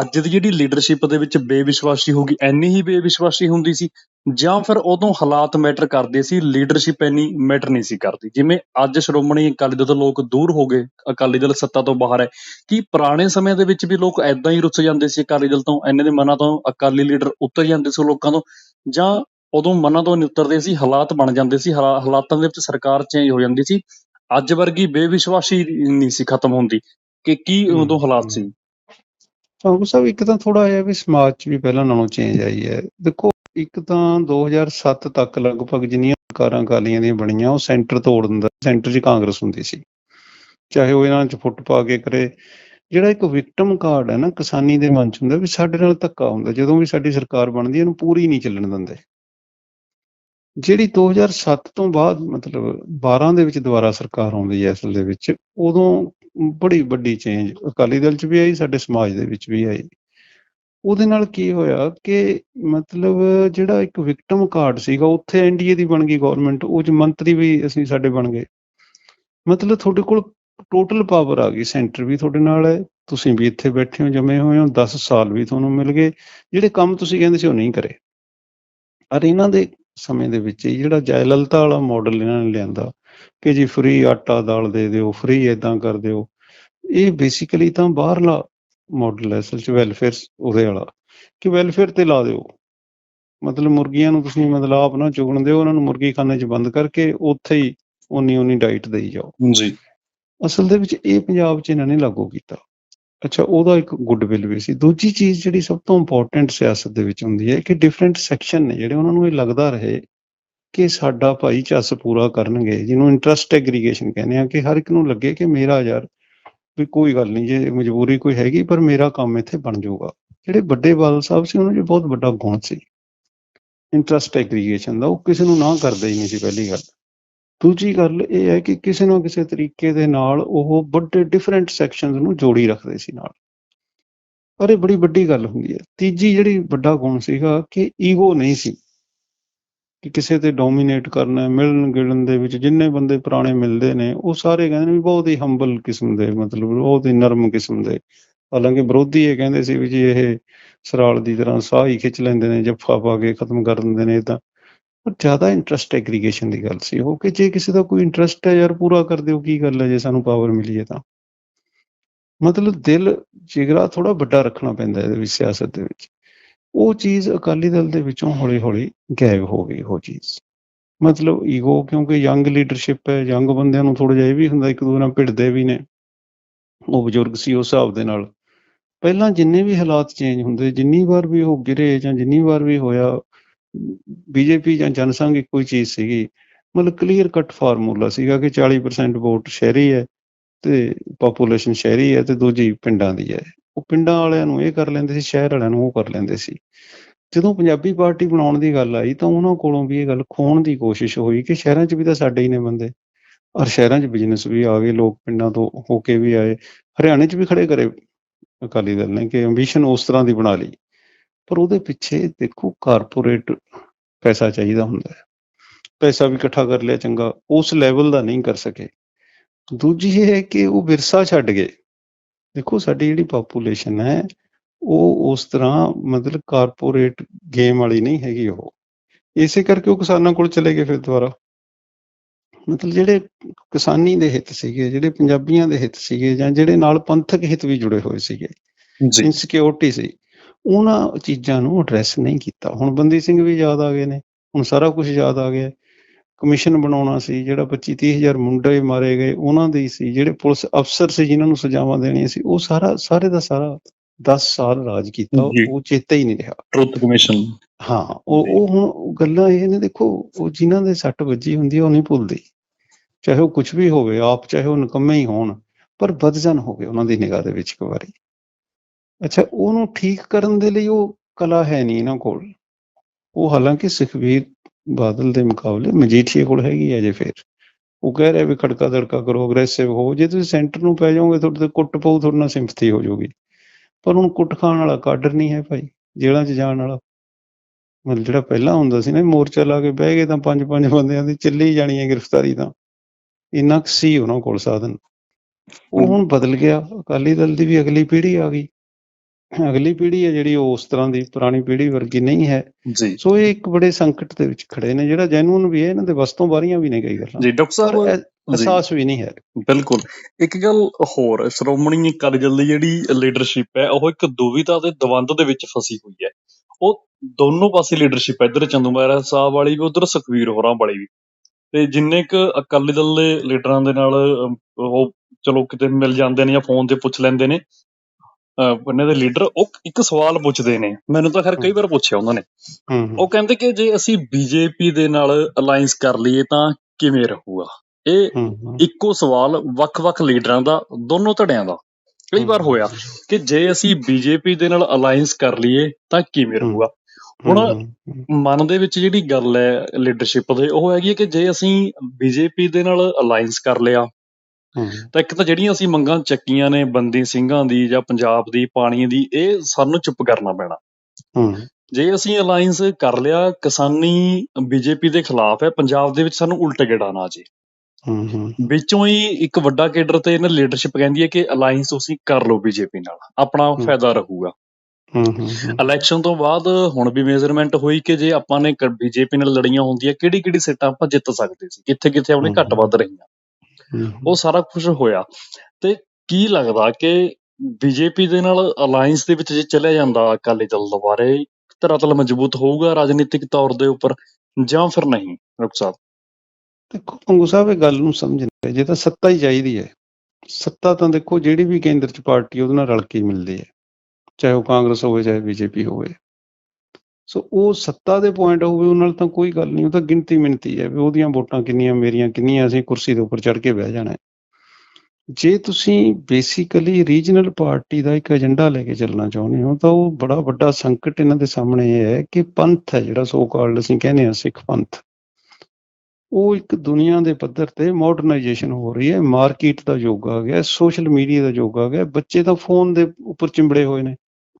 ਅੱਜ ਦੀ ਜਿਹੜੀ ਲੀਡਰਸ਼ਿਪ ਦੇ ਵਿੱਚ ਬੇਵਿਸ਼ਵਾਸੀ ਹੋਗੀ ਐਨੀ ਹੀ ਬੇਵਿਸ਼ਵਾਸੀ ਹੁੰਦੀ ਸੀ ਜਾਂ ਫਿਰ ਉਦੋਂ ਹਾਲਾਤ ਮੈਟਰ ਕਰਦੇ ਸੀ ਲੀਡਰਸ਼ਿਪ ਐਨੀ ਮੈਟਰ ਨਹੀਂ ਸੀ ਕਰਦੀ। ਜਿਵੇਂ ਅੱਜ ਸ਼੍ਰੋਮਣੀ ਅਕਾਲੀ ਦਲ ਤੋਂ ਲੋਕ ਦੂਰ ਹੋ ਗਏ ਅਕਾਲੀ ਦਲ ਸੱਤਾ ਤੋਂ ਬਾਹਰ ਹੈ ਕਿ ਪੁਰਾਣੇ ਸਮੇਂ ਦੇ ਵਿੱਚ ਵੀ ਲੋਕ ਐਦਾਂ ਹੀ ਰੁੱਸ ਜਾਂਦੇ ਸੀ ਅਕਾਲੀ ਦਲ ਤੋਂ ਐਨੇ ਦੇ ਮਨਾਂ ਤੋਂ ਅਕਾਲੀ ਲੀਡਰ ਉਤਰ ਜਾਂਦੇ ਸੀ ਲੋਕਾਂ ਤੋਂ ਜਾਂ ਉਦੋਂ ਮਨਾਂ ਤੋਂ ਨਹੀਂ ਉਤਰਦੇ ਸੀ ਹਾਲਾਤ ਬਣ ਜਾਂਦੇ ਸੀ ਹਾਲਾ- ਹਾਲਾਤਾਂ ਦੇ ਵਿੱਚ ਸਰਕਾਰ ਚੇਂਜ ਹੋ ਜਾਂਦੀ ਸੀ ਅੱਜ ਵਰਗੀ ਬੇਵਿਸ਼ਵਾਸੀ ਨਹੀਂ ਸੀ ਖਤਮ ਹੁੰਦੀ ਕਿ ਕੀ ਉਦੋਂ ਹਾਲਾਤ ਸੀ? ਸਾਹੂ ਸਾਹਿਬ ਇੱਕ ਤਾਂ ਥੋੜਾ ਜਿਹਾ ਵੀ ਸਮਾਜ 'ਚ ਵੀ ਪਹਿਲਾਂ ਨਾਲੋਂ ਚੇਂਜ ਆਈ ਹੈ। ਦੇਖੋ ਇੱਕ ਤਾਂ 2007 ਤੱਕ ਲਗਭਗ ਜਿੰਨੀਆਂ ਸਰਕਾਰਾਂ ਅਕਾਲੀਆਂ ਦੀਆਂ ਬਣੀਆਂ ਉਹ ਸੈਂਟਰ ਤੋੜ ਦਿੰਦਾ ਸੈਂਟਰ 'ਚ ਕਾਂਗਰਸ ਹੁੰਦੀ ਸੀ। ਚਾਹੇ ਉਹ ਇਹਨਾਂ 'ਚ ਫੁੱਟ ਪਾ ਕੇ ਕਰੇ। ਜਿਹੜਾ ਇੱਕ ਵਿਕਟਮ ਕਾਰਡ ਹੈ ਨਾ ਕਿਸਾਨੀ ਦੇ ਮਨ 'ਚ ਹੁੰਦਾ ਵੀ ਸਾਡੇ ਨਾਲ ਧੱਕਾ ਹੁੰਦਾ ਜਦੋਂ ਵੀ ਸਾਡੀ ਸਰਕਾਰ ਬਣਦੀ ਹੈ, ਇਹਨੂੰ ਪੂਰੀ ਨਹੀਂ ਚੱਲਣ ਦਿੰਦੇ। ਜਿਹੜੀ 2007 ਤੋਂ ਬਾਅਦ ਮਤਲਬ 12 ਦੇ ਵਿੱਚ ਦੁਬਾਰਾ ਸਰਕਾਰ ਆਉਂਦੀ ਹੈ ਅਸਲ ਦੇ ਵਿੱਚ ਉਦੋਂ ਬੜੀ ਵੱਡੀ ਚੇਂਜ ਅਕਾਲੀ ਦਲ 'ਚ ਵੀ ਆਈ ਸਾਡੇ ਸਮਾਜ ਦੇ ਵਿੱਚ ਵੀ ਆਈ। ਉਹਦੇ ਨਾਲ ਕੀ ਹੋਇਆ ਕਿ ਮਤਲਬ ਜਿਹੜਾ ਇੱਕ ਵਿਕਟਮ ਕਾਰਡ ਸੀਗਾ, ਉੱਥੇ ਐਨਡੀਏ ਦੀ ਬਣ ਗਈ ਗਵਰਨਮੈਂਟ ਉਹ 'ਚ ਮੰਤਰੀ ਵੀ ਅਸੀਂ ਸਾਡੇ ਬਣ ਗਏ। ਮਤਲਬ ਤੁਹਾਡੇ ਕੋਲ ਟੋਟਲ ਪਾਵਰ ਆ ਗਈ ਸੈਂਟਰ ਵੀ ਤੁਹਾਡੇ ਨਾਲ ਹੈ, ਤੁਸੀਂ ਵੀ ਇੱਥੇ ਬੈਠੇ ਹੋ, ਜਮੇ ਹੋਏ ਹੋ 10 ਸਾਲ ਵੀ ਤੁਹਾਨੂੰ ਮਿਲ ਗਏ। ਜਿਹੜੇ ਕੰਮ ਤੁਸੀਂ ਕਹਿੰਦੇ ਸੀ ਉਹ ਨਹੀਂ ਕਰੇ। ਔਰ ਇਹਨਾਂ ਦੇ ਸਮੇਂ ਦੇ ਵਿੱਚ ਹੀ ਜਿਹੜਾ ਜੈਲਲਤਾ ਵਾਲਾ ਮਾਡਲ ਇਹਨਾਂ ਨੇ ਲਿਆਂਦਾ ਕਿ ਜੀ ਫ੍ਰੀ ਆਟਾ ਦਾਲ ਦੇ ਦਿਓ ਫ੍ਰੀ ਇਦਾਂ ਕਰ ਦਿਓ, ਇਹ ਬੇਸਿਕਲੀ ਤਾਂ ਬਾਹਰਲਾ ਮਾਡਲ ਹੈ ਅਸਲ ਚ ਵੈਲਫੇਅਰ ਉਹਦੇ ਵਾਲਾ। ਕਿ ਵੈਲਫੇਅਰ ਤੇ ਲਾ ਦਿਓ। ਮਤਲਬ ਮੁਰਗੀਆਂ ਨੂੰ ਤੁਸੀਂ ਮਤਲਬ ਆਪ ਨਾ ਚੁਗਣ ਦਿਓ ਉਹਨਾਂ ਨੂੰ ਮੁਰਗੀ ਖਾਨੇ 'ਚ ਬੰਦ ਕਰਕੇ ਉੱਥੇ ਹੀ ਉਨੀ ਉਨੀ ਡਾਈਟ ਦੇਈ ਜਾਓ। ਜੀ। ਅਸਲ ਦੇ ਵਿੱਚ ਇਹ ਪੰਜਾਬ 'ਚ ਇਹਨਾਂ ਨੇ ਲਾਗੂ ਕੀਤਾ। ਅੱਛਾ ਉਹਦਾ ਇੱਕ ਗੁੱਡਵਿਲ ਵੀ ਸੀ। ਦੂਜੀ ਚੀਜ਼ ਜਿਹੜੀ ਸਭ ਤੋਂ ਇੰਪੋਰਟੈਂਟ ਸਿਆਸਤ ਦੇ ਵਿੱਚ ਹੁੰਦੀ ਹੈ ਕਿ ਡਿਫਰੈਂਟ ਸੈਕਸ਼ਨ ਨੇ ਜਿਹੜੇ ਉਹਨਾਂ ਨੂੰ ਇਹ ਲੱਗਦਾ ਰਹੇ ਕਿ ਸਾਡਾ ਭਾਈ ਚੱਸ ਪੂਰਾ ਕਰਨਗੇ ਜਿਹਨੂੰ ਇੰਟਰਸਟ ਐਗਰੀਗੇਸ਼ਨ ਕਹਿੰਦੇ ਆ ਕਿ ਹਰ ਇੱਕ ਨੂੰ ਲੱਗੇ ਕਿ ਮੇਰਾ ਯਾਰ ਵੀ ਕੋਈ ਗੱਲ ਨਹੀਂ, ਜੇ ਮਜਬੂਰੀ ਕੋਈ ਹੈਗੀ, ਪਰ ਮੇਰਾ ਕੰਮ ਇੱਥੇ ਬਣ ਜਾਊਗਾ। ਜਿਹੜੇ ਵੱਡੇ ਬਾਦਲ ਸਾਹਿਬ ਸੀ, ਉਹਨਾਂ 'ਚ ਬਹੁਤ ਵੱਡਾ ਗੁਣ ਸੀ। ਇੰਟਰਸਟ ਐਗਰੀਗੇਸ਼ਨ ਦਾ, ਉਹ ਕਿਸੇ ਨੂੰ ਨਾ ਕਰਦੇ ਹੀ ਨਹੀਂ ਸੀ ਪਹਿਲੀ ਗੱਲ। ਦੂਜੀ ਗੱਲ ਇਹ ਹੈ ਕਿ ਕਿਸੇ ਨਾ ਕਿਸੇ ਤਰੀਕੇ ਦੇ ਨਾਲ ਉਹ ਵੱਡੇ ਡਿਫਰੈਂਟ ਸੈਕਸ਼ਨਸ ਨੂੰ ਜੋੜੀ ਰੱਖਦੇ ਸੀ ਨਾਲ। ਪਰ ਇਹ ਬੜੀ ਵੱਡੀ ਗੱਲ ਹੁੰਦੀ ਹੈ। ਤੀਜੀ ਜਿਹੜੀ ਵੱਡਾ ਗੁਣ ਸੀਗਾ ਕਿ ਈਗੋ ਨਹੀਂ ਸੀ। ਕਿ ਕਿਸੇ ਤੇ ਡੋਮੀਨੇਟ ਕਰਨਾ, ਮਿਲਣ ਗਿਲਣ ਦੇ ਵਿੱਚ ਜਿੰਨੇ ਬੰਦੇ ਪੁਰਾਣੇ ਮਿਲਦੇ ਨੇ, ਉਹ ਸਾਰੇ ਕਹਿੰਦੇ ਨੇ ਵੀ ਬਹੁਤ ਹੀ ਹੰਬਲ ਕਿਸਮ ਦੇ, ਮਤਲਬ ਬਹੁਤ ਹੀ ਨਰਮ ਕਿਸਮ ਦੇ। ਹਾਲਾਂਕਿ ਵਿਰੋਧੀ ਇਹ ਕਹਿੰਦੇ ਸੀ ਵੀ ਜੀ ਇਹ ਸਰਾਲ ਦੀ ਤਰ੍ਹਾਂ ਸਾਹ ਹੀ ਖਿੱਚ ਲੈਂਦੇ ਨੇ, ਜੱਫਾ ਪਾ ਕੇ ਖਤਮ ਕਰ ਦਿੰਦੇ ਨੇ ਤਾਂ ਪਰ ਜ਼ਿਆਦਾ ਇੰਟਰਸਟ ਐਗਰੀਗੇਸ਼ਨ ਦੀ ਗੱਲ ਸੀ ਉਹ, ਕਿ ਜੇ ਕਿਸੇ ਦਾ ਕੋਈ ਇੰਟਰਸਟ ਹੈ ਯਾਰ ਪੂਰਾ ਕਰ ਦਿਓ, ਕੀ ਗੱਲ ਹੈ, ਜੇ ਸਾਨੂੰ ਪਾਵਰ ਮਿਲੀ ਹੈ ਤਾਂ। ਮਤਲਬ ਦਿਲ, ਜਿਗਰਾ ਥੋੜਾ ਵੱਡਾ ਰੱਖਣਾ ਪੈਂਦਾ ਇਹਦੇ ਵਿੱਚ ਸਿਆਸਤ ਦੇ ਵਿੱਚ। ਉਹ ਚੀਜ਼ ਅਕਾਲੀ ਦਲ ਦੇ ਵਿੱਚੋਂ ਹੌਲੀ-ਹੌਲੀ ਗਾਇਬ ਹੋ ਗਈ ਉਹ ਚੀਜ਼। ਮਤਲਬ ਈਗੋ ਕਿਉਂਕਿ ਯੰਗ ਲੀਡਰਸ਼ਿਪ ਹੈ ਯੰਗ ਬੰਦਿਆਂ ਨੂੰ ਥੋੜਾ ਜਿਹਾ ਇਹ ਵੀ ਹੁੰਦਾ ਇੱਕ ਦੂਜੇ ਨਾਲ ਭਿੜਦੇ ਵੀ ਨੇ। ਉਹ ਬਜ਼ੁਰਗ ਸੀ ਉਸ ਹਿਸਾਬ ਦੇ ਨਾਲ। ਪਹਿਲਾਂ ਜਿੰਨੇ ਵੀ ਹਾਲਾਤ ਚੇਂਜ ਹੁੰਦੇ, ਜਿੰਨੀ ਵਾਰ ਵੀ ਉਹ ਗਿਰੇ ਜਾਂ ਜਿੰਨੀ ਵਾਰ ਵੀ ਹੋਇਆ, ਬੀਜੇਪੀ ਜਾਂ ਜਨਸੰਘ ਇੱਕੋ ਹੀ ਚੀਜ਼ ਸੀਗੀ। ਮਤਲਬ ਕਲੀਅਰ ਕੱਟ ਫਾਰਮੂਲਾ ਸੀਗਾ ਕਿ 40% ਵੋਟ ਸ਼ਹਿਰੀ ਹੈ ਤੇ ਪੋਪੂਲੇਸ਼ਨ ਸ਼ਹਿਰੀ ਹੈ ਤੇ ਦੂਜੀ ਪਿੰਡਾਂ ਦੀ ਹੈ। ਉਹ ਪਿੰਡਾਂ ਵਾਲਿਆਂ ਨੂੰ ਇਹ ਕਰ ਲੈਂਦੇ ਸੀ, ਸ਼ਹਿਰ ਵਾਲਿਆਂ ਨੂੰ ਉਹ ਕਰ ਲੈਂਦੇ ਸੀ। ਜਦੋਂ ਪੰਜਾਬੀ ਪਾਰਟੀ ਬਣਾਉਣ ਦੀ ਗੱਲ ਆਈ ਤਾਂ ਉਹਨਾਂ ਕੋਲੋਂ ਵੀ ਇਹ ਗੱਲ ਖੋਣ ਦੀ ਕੋਸ਼ਿਸ਼ ਹੋਈ ਕਿ ਸ਼ਹਿਰਾਂ 'ਚ ਵੀ ਤਾਂ ਸਾਡੇ ਹੀ ਨੇ ਬੰਦੇ। ਔਰ ਸ਼ਹਿਰਾਂ 'ਚ ਬਿਜ਼ਨਸ ਵੀ ਆ ਗਏ, ਲੋਕ ਪਿੰਡਾਂ ਤੋਂ ਹੋ ਕੇ ਵੀ ਆਏ। ਹਰਿਆਣੇ 'ਚ ਵੀ ਖੜੇ ਕਰੇ ਅਕਾਲੀ ਦਲ ਨੇ ਕਿ ਐਂਬੀਸ਼ਨ ਉਸ ਤਰ੍ਹਾਂ ਦੀ ਬਣਾ ਲਈ। ਪਰ ਉਹਦੇ ਪਿੱਛੇ ਦੇਖੋ ਕਾਰਪੋਰੇਟ ਪੈਸਾ ਚਾਹੀਦਾ ਹੁੰਦਾ ਹੈ। ਪੈਸਾ ਵੀ ਇਕੱਠਾ ਕਰ ਲਿਆ ਚੰਗਾ, ਉਸ ਲੈਵਲ ਦਾ ਨਹੀਂ ਕਰ ਸਕੇ। ਦੂਜੀ ਇਹ ਹੈ ਕਿ ਉਹ ਵਿਰਸਾ ਛੱਡ ਗਏ। ਦੇਖੋ ਸਾਡੀ ਜਿਹੜੀ ਪਾਪੂਲੇਸ਼ਨ ਹੈ ਉਹ ਉਸ ਤਰ੍ਹਾਂ ਮਤਲਬ ਕਾਰਪੋਰੇਟ ਗੇਮ ਵਾਲੀ ਨਹੀਂ ਹੈਗੀ ਉਹ। ਇਸੇ ਕਰਕੇ ਉਹ ਕਿਸਾਨਾਂ ਕੋਲ ਚਲੇ ਗਏ ਫਿਰ ਦੁਬਾਰਾ। ਮਤਲਬ ਜਿਹੜੇ ਕਿਸਾਨੀ ਦੇ ਹਿੱਤ ਸੀਗੇ ਜਿਹੜੇ ਪੰਜਾਬੀਆਂ ਦੇ ਹਿੱਤ ਸੀਗੇ ਜਾਂ ਜਿਹੜੇ ਨਾਲ ਪੰਥਕ ਹਿੱਤ ਵੀ ਜੁੜੇ ਹੋਏ ਸੀਗੇ ਜੀ। ਇਨਸਿਕਿਉਰਿਟੀ ਸੀ ਉਹਨਾਂ ਚੀਜ਼ਾਂ ਨੂੰ ਐਡਰੈਸ ਨਹੀਂ ਕੀਤਾ। ਹੁਣ ਬੰਦੀ ਸਿੰਘ ਵੀ ਯਾਦ ਆ ਗਏ ਨੇ ਹੁਣ ਸਾਰਾ ਕੁਝ ਯਾਦ ਆ ਗਿਆ। ਕਮਿਸ਼ਨ ਬਣਾਉਣਾ ਸੀ ਜਿਹੜਾ 25 30 ਹਜ਼ਾਰ ਮੁੰਡੇ ਮਾਰੇ ਗਏ ਉਹਨਾਂ ਦੀ ਸੀ ਜਿਹੜੇ ਪੁਲਿਸ ਅਫਸਰ ਸੀ ਜਿਨ੍ਹਾਂ ਨੂੰ ਸਜ਼ਾਵਾਂ ਦੇਣੀਆਂ ਸੀ ਉਹ ਸਾਰਾ ਸਾਰੇ ਦਾ ਸਾਰਾ 10 ਸਾਲ ਰਾਜ ਕੀਤਾ। ਉਹ ਚੇਤਾ ਹੀ ਨਹੀਂ ਰਿਹਾ ਟਰੁੱਥ ਕਮਿਸ਼ਨ ਹਾਂ ਉਹ। ਉਹ ਹੁਣ ਗੱਲਾਂ ਇਹ ਨੇ ਦੇਖੋ ਉਹ ਜਿਨ੍ਹਾਂ ਦੇ ਸੱਟ ਵੱਜੀ ਹੁੰਦੀ ਉਹ ਨਹੀਂ ਭੁੱਲਦੀ ਚਾਹੇ ਉਹ ਕੁਝ ਵੀ ਹੋਵੇ ਆਪ ਚਾਹੇ ਉਹ ਨਕੰਮੇ ਹੀ ਹੋਣ ਪਰ ਬਦਜਨ ਹੋ ਗਏ ਉਹਨਾਂ ਦੀ ਨਿਗਾਹ ਦੇ ਵਿੱਚ ਇੱਕ ਵਾਰੀ ਅੱਛਾ ਉਹਨੂੰ ਠੀਕ ਕਰਨ ਦੇ ਲਈ ਉਹ ਕਲਾ ਹੈ ਨਹੀਂ ਇਹਨਾਂ ਕੋਲ ਉਹ ਹਾਲਾਂਕਿ ਸੁਖਬੀਰ ਬਾਦਲ ਦੇ ਮੁਕਾਬਲੇ ਮਜੀਠੀਏ ਕੋਲ ਹੈਗੀ ਹੈ ਜੇ ਫਿਰ। ਉਹ ਕਹਿ ਰਿਹਾ ਵੀ ਖੜਕਾ ਦੜਕਾ ਕਰੋ ਅਗਰੈਸਿਵ ਹੋ। ਜੇ ਤੁਸੀਂ ਸੈਂਟਰ ਨੂੰ ਪੈ ਜਾਓਗੇ ਤੁਹਾਡੇ ਤੇ ਕੁੱਟ ਪਊ ਤੁਹਾਡੇ ਨਾਲ ਸਿੰਪਥੀ ਹੋ ਜਾਊਗੀ। ਪਰ ਹੁਣ ਕੁੱਟ ਖਾਣ ਵਾਲਾ ਕਾਡਰ ਨਹੀਂ ਹੈ ਭਾਈ ਜੇਲ੍ਹਾਂ 'ਚ ਜਾਣ ਵਾਲਾ। ਮਤਲਬ ਜਿਹੜਾ ਪਹਿਲਾਂ ਹੁੰਦਾ ਸੀ ਨਾ ਮੋਰਚਾ ਲਾ ਕੇ ਬਹਿ ਗਏ ਤਾਂ ਪੰਜ ਪੰਜ ਬੰਦਿਆਂ ਦੀ ਚੱਲੀ ਜਾਣੀ ਹੈ ਗ੍ਰਿਫਤਾਰੀ ਤਾਂ। ਇੰਨਾ ਕੁ ਸੀ ਉਹਨਾਂ ਕੋਲ ਸਾਧਨ। ਉਹ ਹੁਣ ਬਦਲ ਗਿਆ। ਅਕਾਲੀ ਦਲ ਦੀ ਵੀ ਅਗਲੀ ਪੀੜ੍ਹੀ ਆ ਗਈ। ਅਗਲੀ ਪੀੜ੍ਹੀ ਹੈ ਜਿਹੜੀ ਉਸ ਤਰ੍ਹਾਂ ਦੀ ਪੁਰਾਣੀ ਪੀੜ੍ਹੀ ਵਰਗੀ ਨਹੀਂ ਹੈ। ਜੀ। ਸੋ ਇਹ ਇੱਕ ਬੜੇ ਸੰਕਟ ਦੇ ਵਿੱਚ ਖੜੇ ਨੇ ਜਿਹੜਾ ਜੈਨੂਨ ਵੀ ਹੈ ਇਹਨਾਂ ਦੇ ਵਸਤੋਂ ਬਾਰੀਆਂ ਵੀ ਨੇ ਕਈ ਗੱਲਾਂ। ਜੀ ਡਾਕਟਰ ਸਾਹਿਬ ਅਹਿਸਾਸ ਵੀ ਨਹੀਂ ਹੈ। ਬਿਲਕੁਲ। ਇੱਕ ਗੱਲ ਹੋਰ ਸ਼੍ਰੋਮਣੀ ਅਕਾਲੀ ਦਲ ਦੀ ਜਿਹੜੀ ਲੀਡਰਸ਼ਿਪ ਹੈ ਉਹ ਇੱਕ ਦੁਵਿਧਾ ਤੇ ਦਵੰਦ ਦੇ ਵਿੱਚ ਫਸੀ ਹੋਈ ਹੈ। ਉਹ ਦੋਨੋਂ ਪਾਸੇ ਲੀਡਰਸ਼ਿਪ ਇੱਧਰ ਚੰਦੂ ਮਹਾਰਾਜ ਸਾਹਿਬ ਵਾਲੀ ਵੀ ਉਧਰ ਸੁਖਵੀਰ ਹੋਰਾਂ ਵਾਲੀ ਵੀ। ਤੇ ਜਿੰਨੇ ਕ ਅਕਾਲੀ ਦਲ ਦੇ ਲੀਡਰਾਂ ਦੇ ਨਾਲ ਉਹ ਚਲੋ ਕਿਤੇ ਮਿਲ ਜਾਂਦੇ ਨੇ ਜਾਂ ਫੋਨ ਤੇ ਪੁੱਛ ਲੈਂਦੇ ਨੇ ਉਹਨਾਂ ਦੇ ਲੀਡਰ ਉਹ ਇੱਕ ਸਵਾਲ ਪੁੱਛਦੇ ਨੇ। ਮੈਨੂੰ ਤਾਂ ਖੈਰ ਕਈ ਵਾਰ ਪੁੱਛਿਆ ਉਹਨਾਂ ਨੇ। ਉਹ ਕਹਿੰਦੇ ਕਿ ਜੇ ਅਸੀਂ ਬੀਜੇਪੀ ਦੇ ਨਾਲ ਅਲਾਈਅੰਸ ਕਰ ਲਈਏ ਤਾਂ ਕਿਵੇਂ ਰਹੂਗਾ? ਇਹ ਇੱਕੋ ਸਵਾਲ ਵੱਖ-ਵੱਖ ਲੀਡਰਾਂ ਦਾ ਦੋਨੋਂ ਧੜਿਆਂ ਦਾ। ਕਈ ਵਾਰ ਹੋਇਆ ਕਿ ਜੇ ਅਸੀਂ ਬੀਜੇਪੀ ਦੇ ਨਾਲ ਅਲਾਈਅੰਸ ਕਰ ਲਈਏ ਤਾਂ ਕਿਵੇਂ ਰਹੂਗਾ? ਹੁਣ ਮਨ ਦੇ ਵਿੱਚ ਜਿਹੜੀ ਗੱਲ ਹੈ ਲੀਡਰਸ਼ਿਪ ਦੇ ਉਹ ਹੈਗੀ ਹੈ ਕਿ ਜੇ ਅਸੀਂ ਬੀਜੇਪੀ ਦੇ ਨਾਲ ਅਲਾਈਅੰਸ ਕਰ ਲਿਆ ਤਾਂ ਇੱਕ ਤਾਂ ਜਿਹੜੀਆਂ ਅਸੀਂ ਮੰਗਾਂ ਚੱਕੀਆਂ ਨੇ ਬੰਦੀ ਸਿੰਘਾਂ ਦੀ ਜਾਂ ਪੰਜਾਬ ਦੀ ਪਾਣੀ ਦੀ ਇਹ ਸਾਨੂੰ ਚੁੱਪ ਕਰਨਾ ਪੈਣਾ। ਹੂੰ, ਜੇ ਅਸੀਂ ਅਲਾਈਅੰਸ ਕਰ ਲਿਆ ਕਿਸਾਨੀ ਬੀਜੇਪੀ ਦੇ ਖਿਲਾਫ ਹੈ ਪੰਜਾਬ ਦੇ ਵਿੱਚ ਸਾਨੂੰ ਉਲਟ ਗੇੜਾ ਨਾ ਜੇ ਹੂੰ, ਹੂੰ, ਵਿੱਚੋਂ ਹੀ ਇੱਕ ਵੱਡਾ ਕੇਡਰ ਤੇ ਇਹਨਾਂ ਲੀਡਰਸ਼ਿਪ ਕਹਿੰਦੀ ਹੈ ਕਿ ਅਲਾਈਅੰਸ ਤੁਸੀਂ ਕਰ ਲਓ ਬੀਜੇਪੀ ਨਾਲ ਆਪਣਾ। ਫਾਇਦਾ ਰਹੂਗਾ। ਹੂੰ ਹੂੰ ਹੂੰ। ਇਲੈਕਸ਼ਨ ਤੋਂ ਬਾਅਦ ਹੁਣ ਵੀ ਮੇਜ਼ਰਮੈਂਟ ਹੋਈ ਕਿ ਜੇ ਆਪਾਂ ਨੇ ਬੀਜੇਪੀ ਨਾਲ ਲੜੀਆਂ ਹੁੰਦੀਆਂ ਕਿਹੜੀ ਕਿਹੜੀ ਸੀਟਾਂ ਆਪਾਂ ਜਿੱਤ ਸਕਦੇ ਸੀ ਕਿੱਥੇ ਕਿੱਥੇ ਆਪਣੇ ਘੱਟ ਵੱਧ ਰਹੀਆਂ। ਉਹ ਸਾਰਾ ਕੁਝ ਹੋਇਆ। ਤੇ ਕੀ ਲੱਗਦਾ ਕਿ ਬੀਜੇਪੀ ਦੇ ਨਾਲ ਅਲਾਈਅੰਸ ਦੇ ਵਿੱਚ ਜੇ ਚਲਿਆ ਜਾਂਦਾ ਅਕਾਲੀ ਦਲ ਦੁਬਾਰੇ ਧਰਾਤਲ ਮਜ਼ਬੂਤ ਹੋਊਗਾ ਰਾਜਨੀਤਿਕ ਤੌਰ ਦੇ ਉੱਪਰ ਜਾਂ ਫਿਰ ਨਹੀਂ? ਰੁਕ ਸਾਹਿਬ। ਦੇਖੋ, ਪੰਗੂ ਸਾਹਿਬ, ਇਹ ਗੱਲ ਨੂੰ ਸਮਝਣਾ ਜੇ ਤਾਂ ਸੱਤਾ ਹੀ ਚਾਹੀਦੀ ਹੈ। ਸੱਤਾ ਤਾਂ ਦੇਖੋ, ਜਿਹੜੀ ਵੀ ਕੇਂਦਰ ਚ ਪਾਰਟੀ ਉਹਦੇ ਨਾਲ ਰਲ ਕੇ ਮਿਲਦੀ ਹੈ। ਚਾਹੇ ਉਹ ਕਾਂਗਰਸ ਹੋਵੇ, ਚਾਹੇ ਬੀਜੇਪੀ ਹੋਵੇ। ਸੋ ਉਹ ਸੱਤਾ ਦੇ ਪੁਆਇੰਟ ਹੋਵੇ ਉਹਨਾਂ ਨਾਲ ਤਾਂ ਕੋਈ ਗੱਲ ਨਹੀਂ, ਉਹ ਤਾਂ ਗਿਣਤੀ ਮਿਣਤੀ ਹੈ ਵੀ ਉਹਦੀਆਂ ਵੋਟਾਂ ਕਿੰਨੀਆਂ, ਮੇਰੀਆਂ ਕਿੰਨੀਆਂ, ਅਸੀਂ ਕੁਰਸੀ ਦੇ ਉੱਪਰ ਚੜ ਕੇ ਬਹਿ ਜਾਣਾ ਹੈ। ਜੇ ਤੁਸੀਂ ਬੇਸਿਕਲੀ ਰੀਜਨਲ ਪਾਰਟੀ ਦਾ ਇੱਕ ਏਜੰਡਾ ਲੈ ਕੇ ਚੱਲਣਾ ਚਾਹੁੰਦੇ ਹੋ, ਤਾਂ ਉਹ ਬੜਾ ਵੱਡਾ ਸੰਕਟ ਇਹਨਾਂ ਦੇ ਸਾਹਮਣੇ ਇਹ ਹੈ ਕਿ ਪੰਥ ਹੈ ਜਿਹੜਾ ਸੋ ਕਾਲਡ ਅਸੀਂ ਕਹਿੰਦੇ ਹਾਂ ਸਿੱਖ ਪੰਥ। ਉਹ ਇੱਕ ਦੁਨੀਆ ਦੇ ਪੱਧਰ ਤੇ ਮਾਡਰਨਾਈਜੇਸ਼ਨ ਹੋ ਰਹੀ ਹੈ ਮਾਰਕੀਟ ਦਾ ਯੁੱਗ ਆ ਗਿਆ ਸੋਸ਼ਲ ਮੀਡੀਆ ਦਾ ਯੁੱਗ ਆ ਗਿਆ, ਬੱਚੇ ਤਾਂ ਫੋਨ ਦੇ ਉੱਪਰ ਚਿੰਬੜੇ ਹੋਏ ਨੇ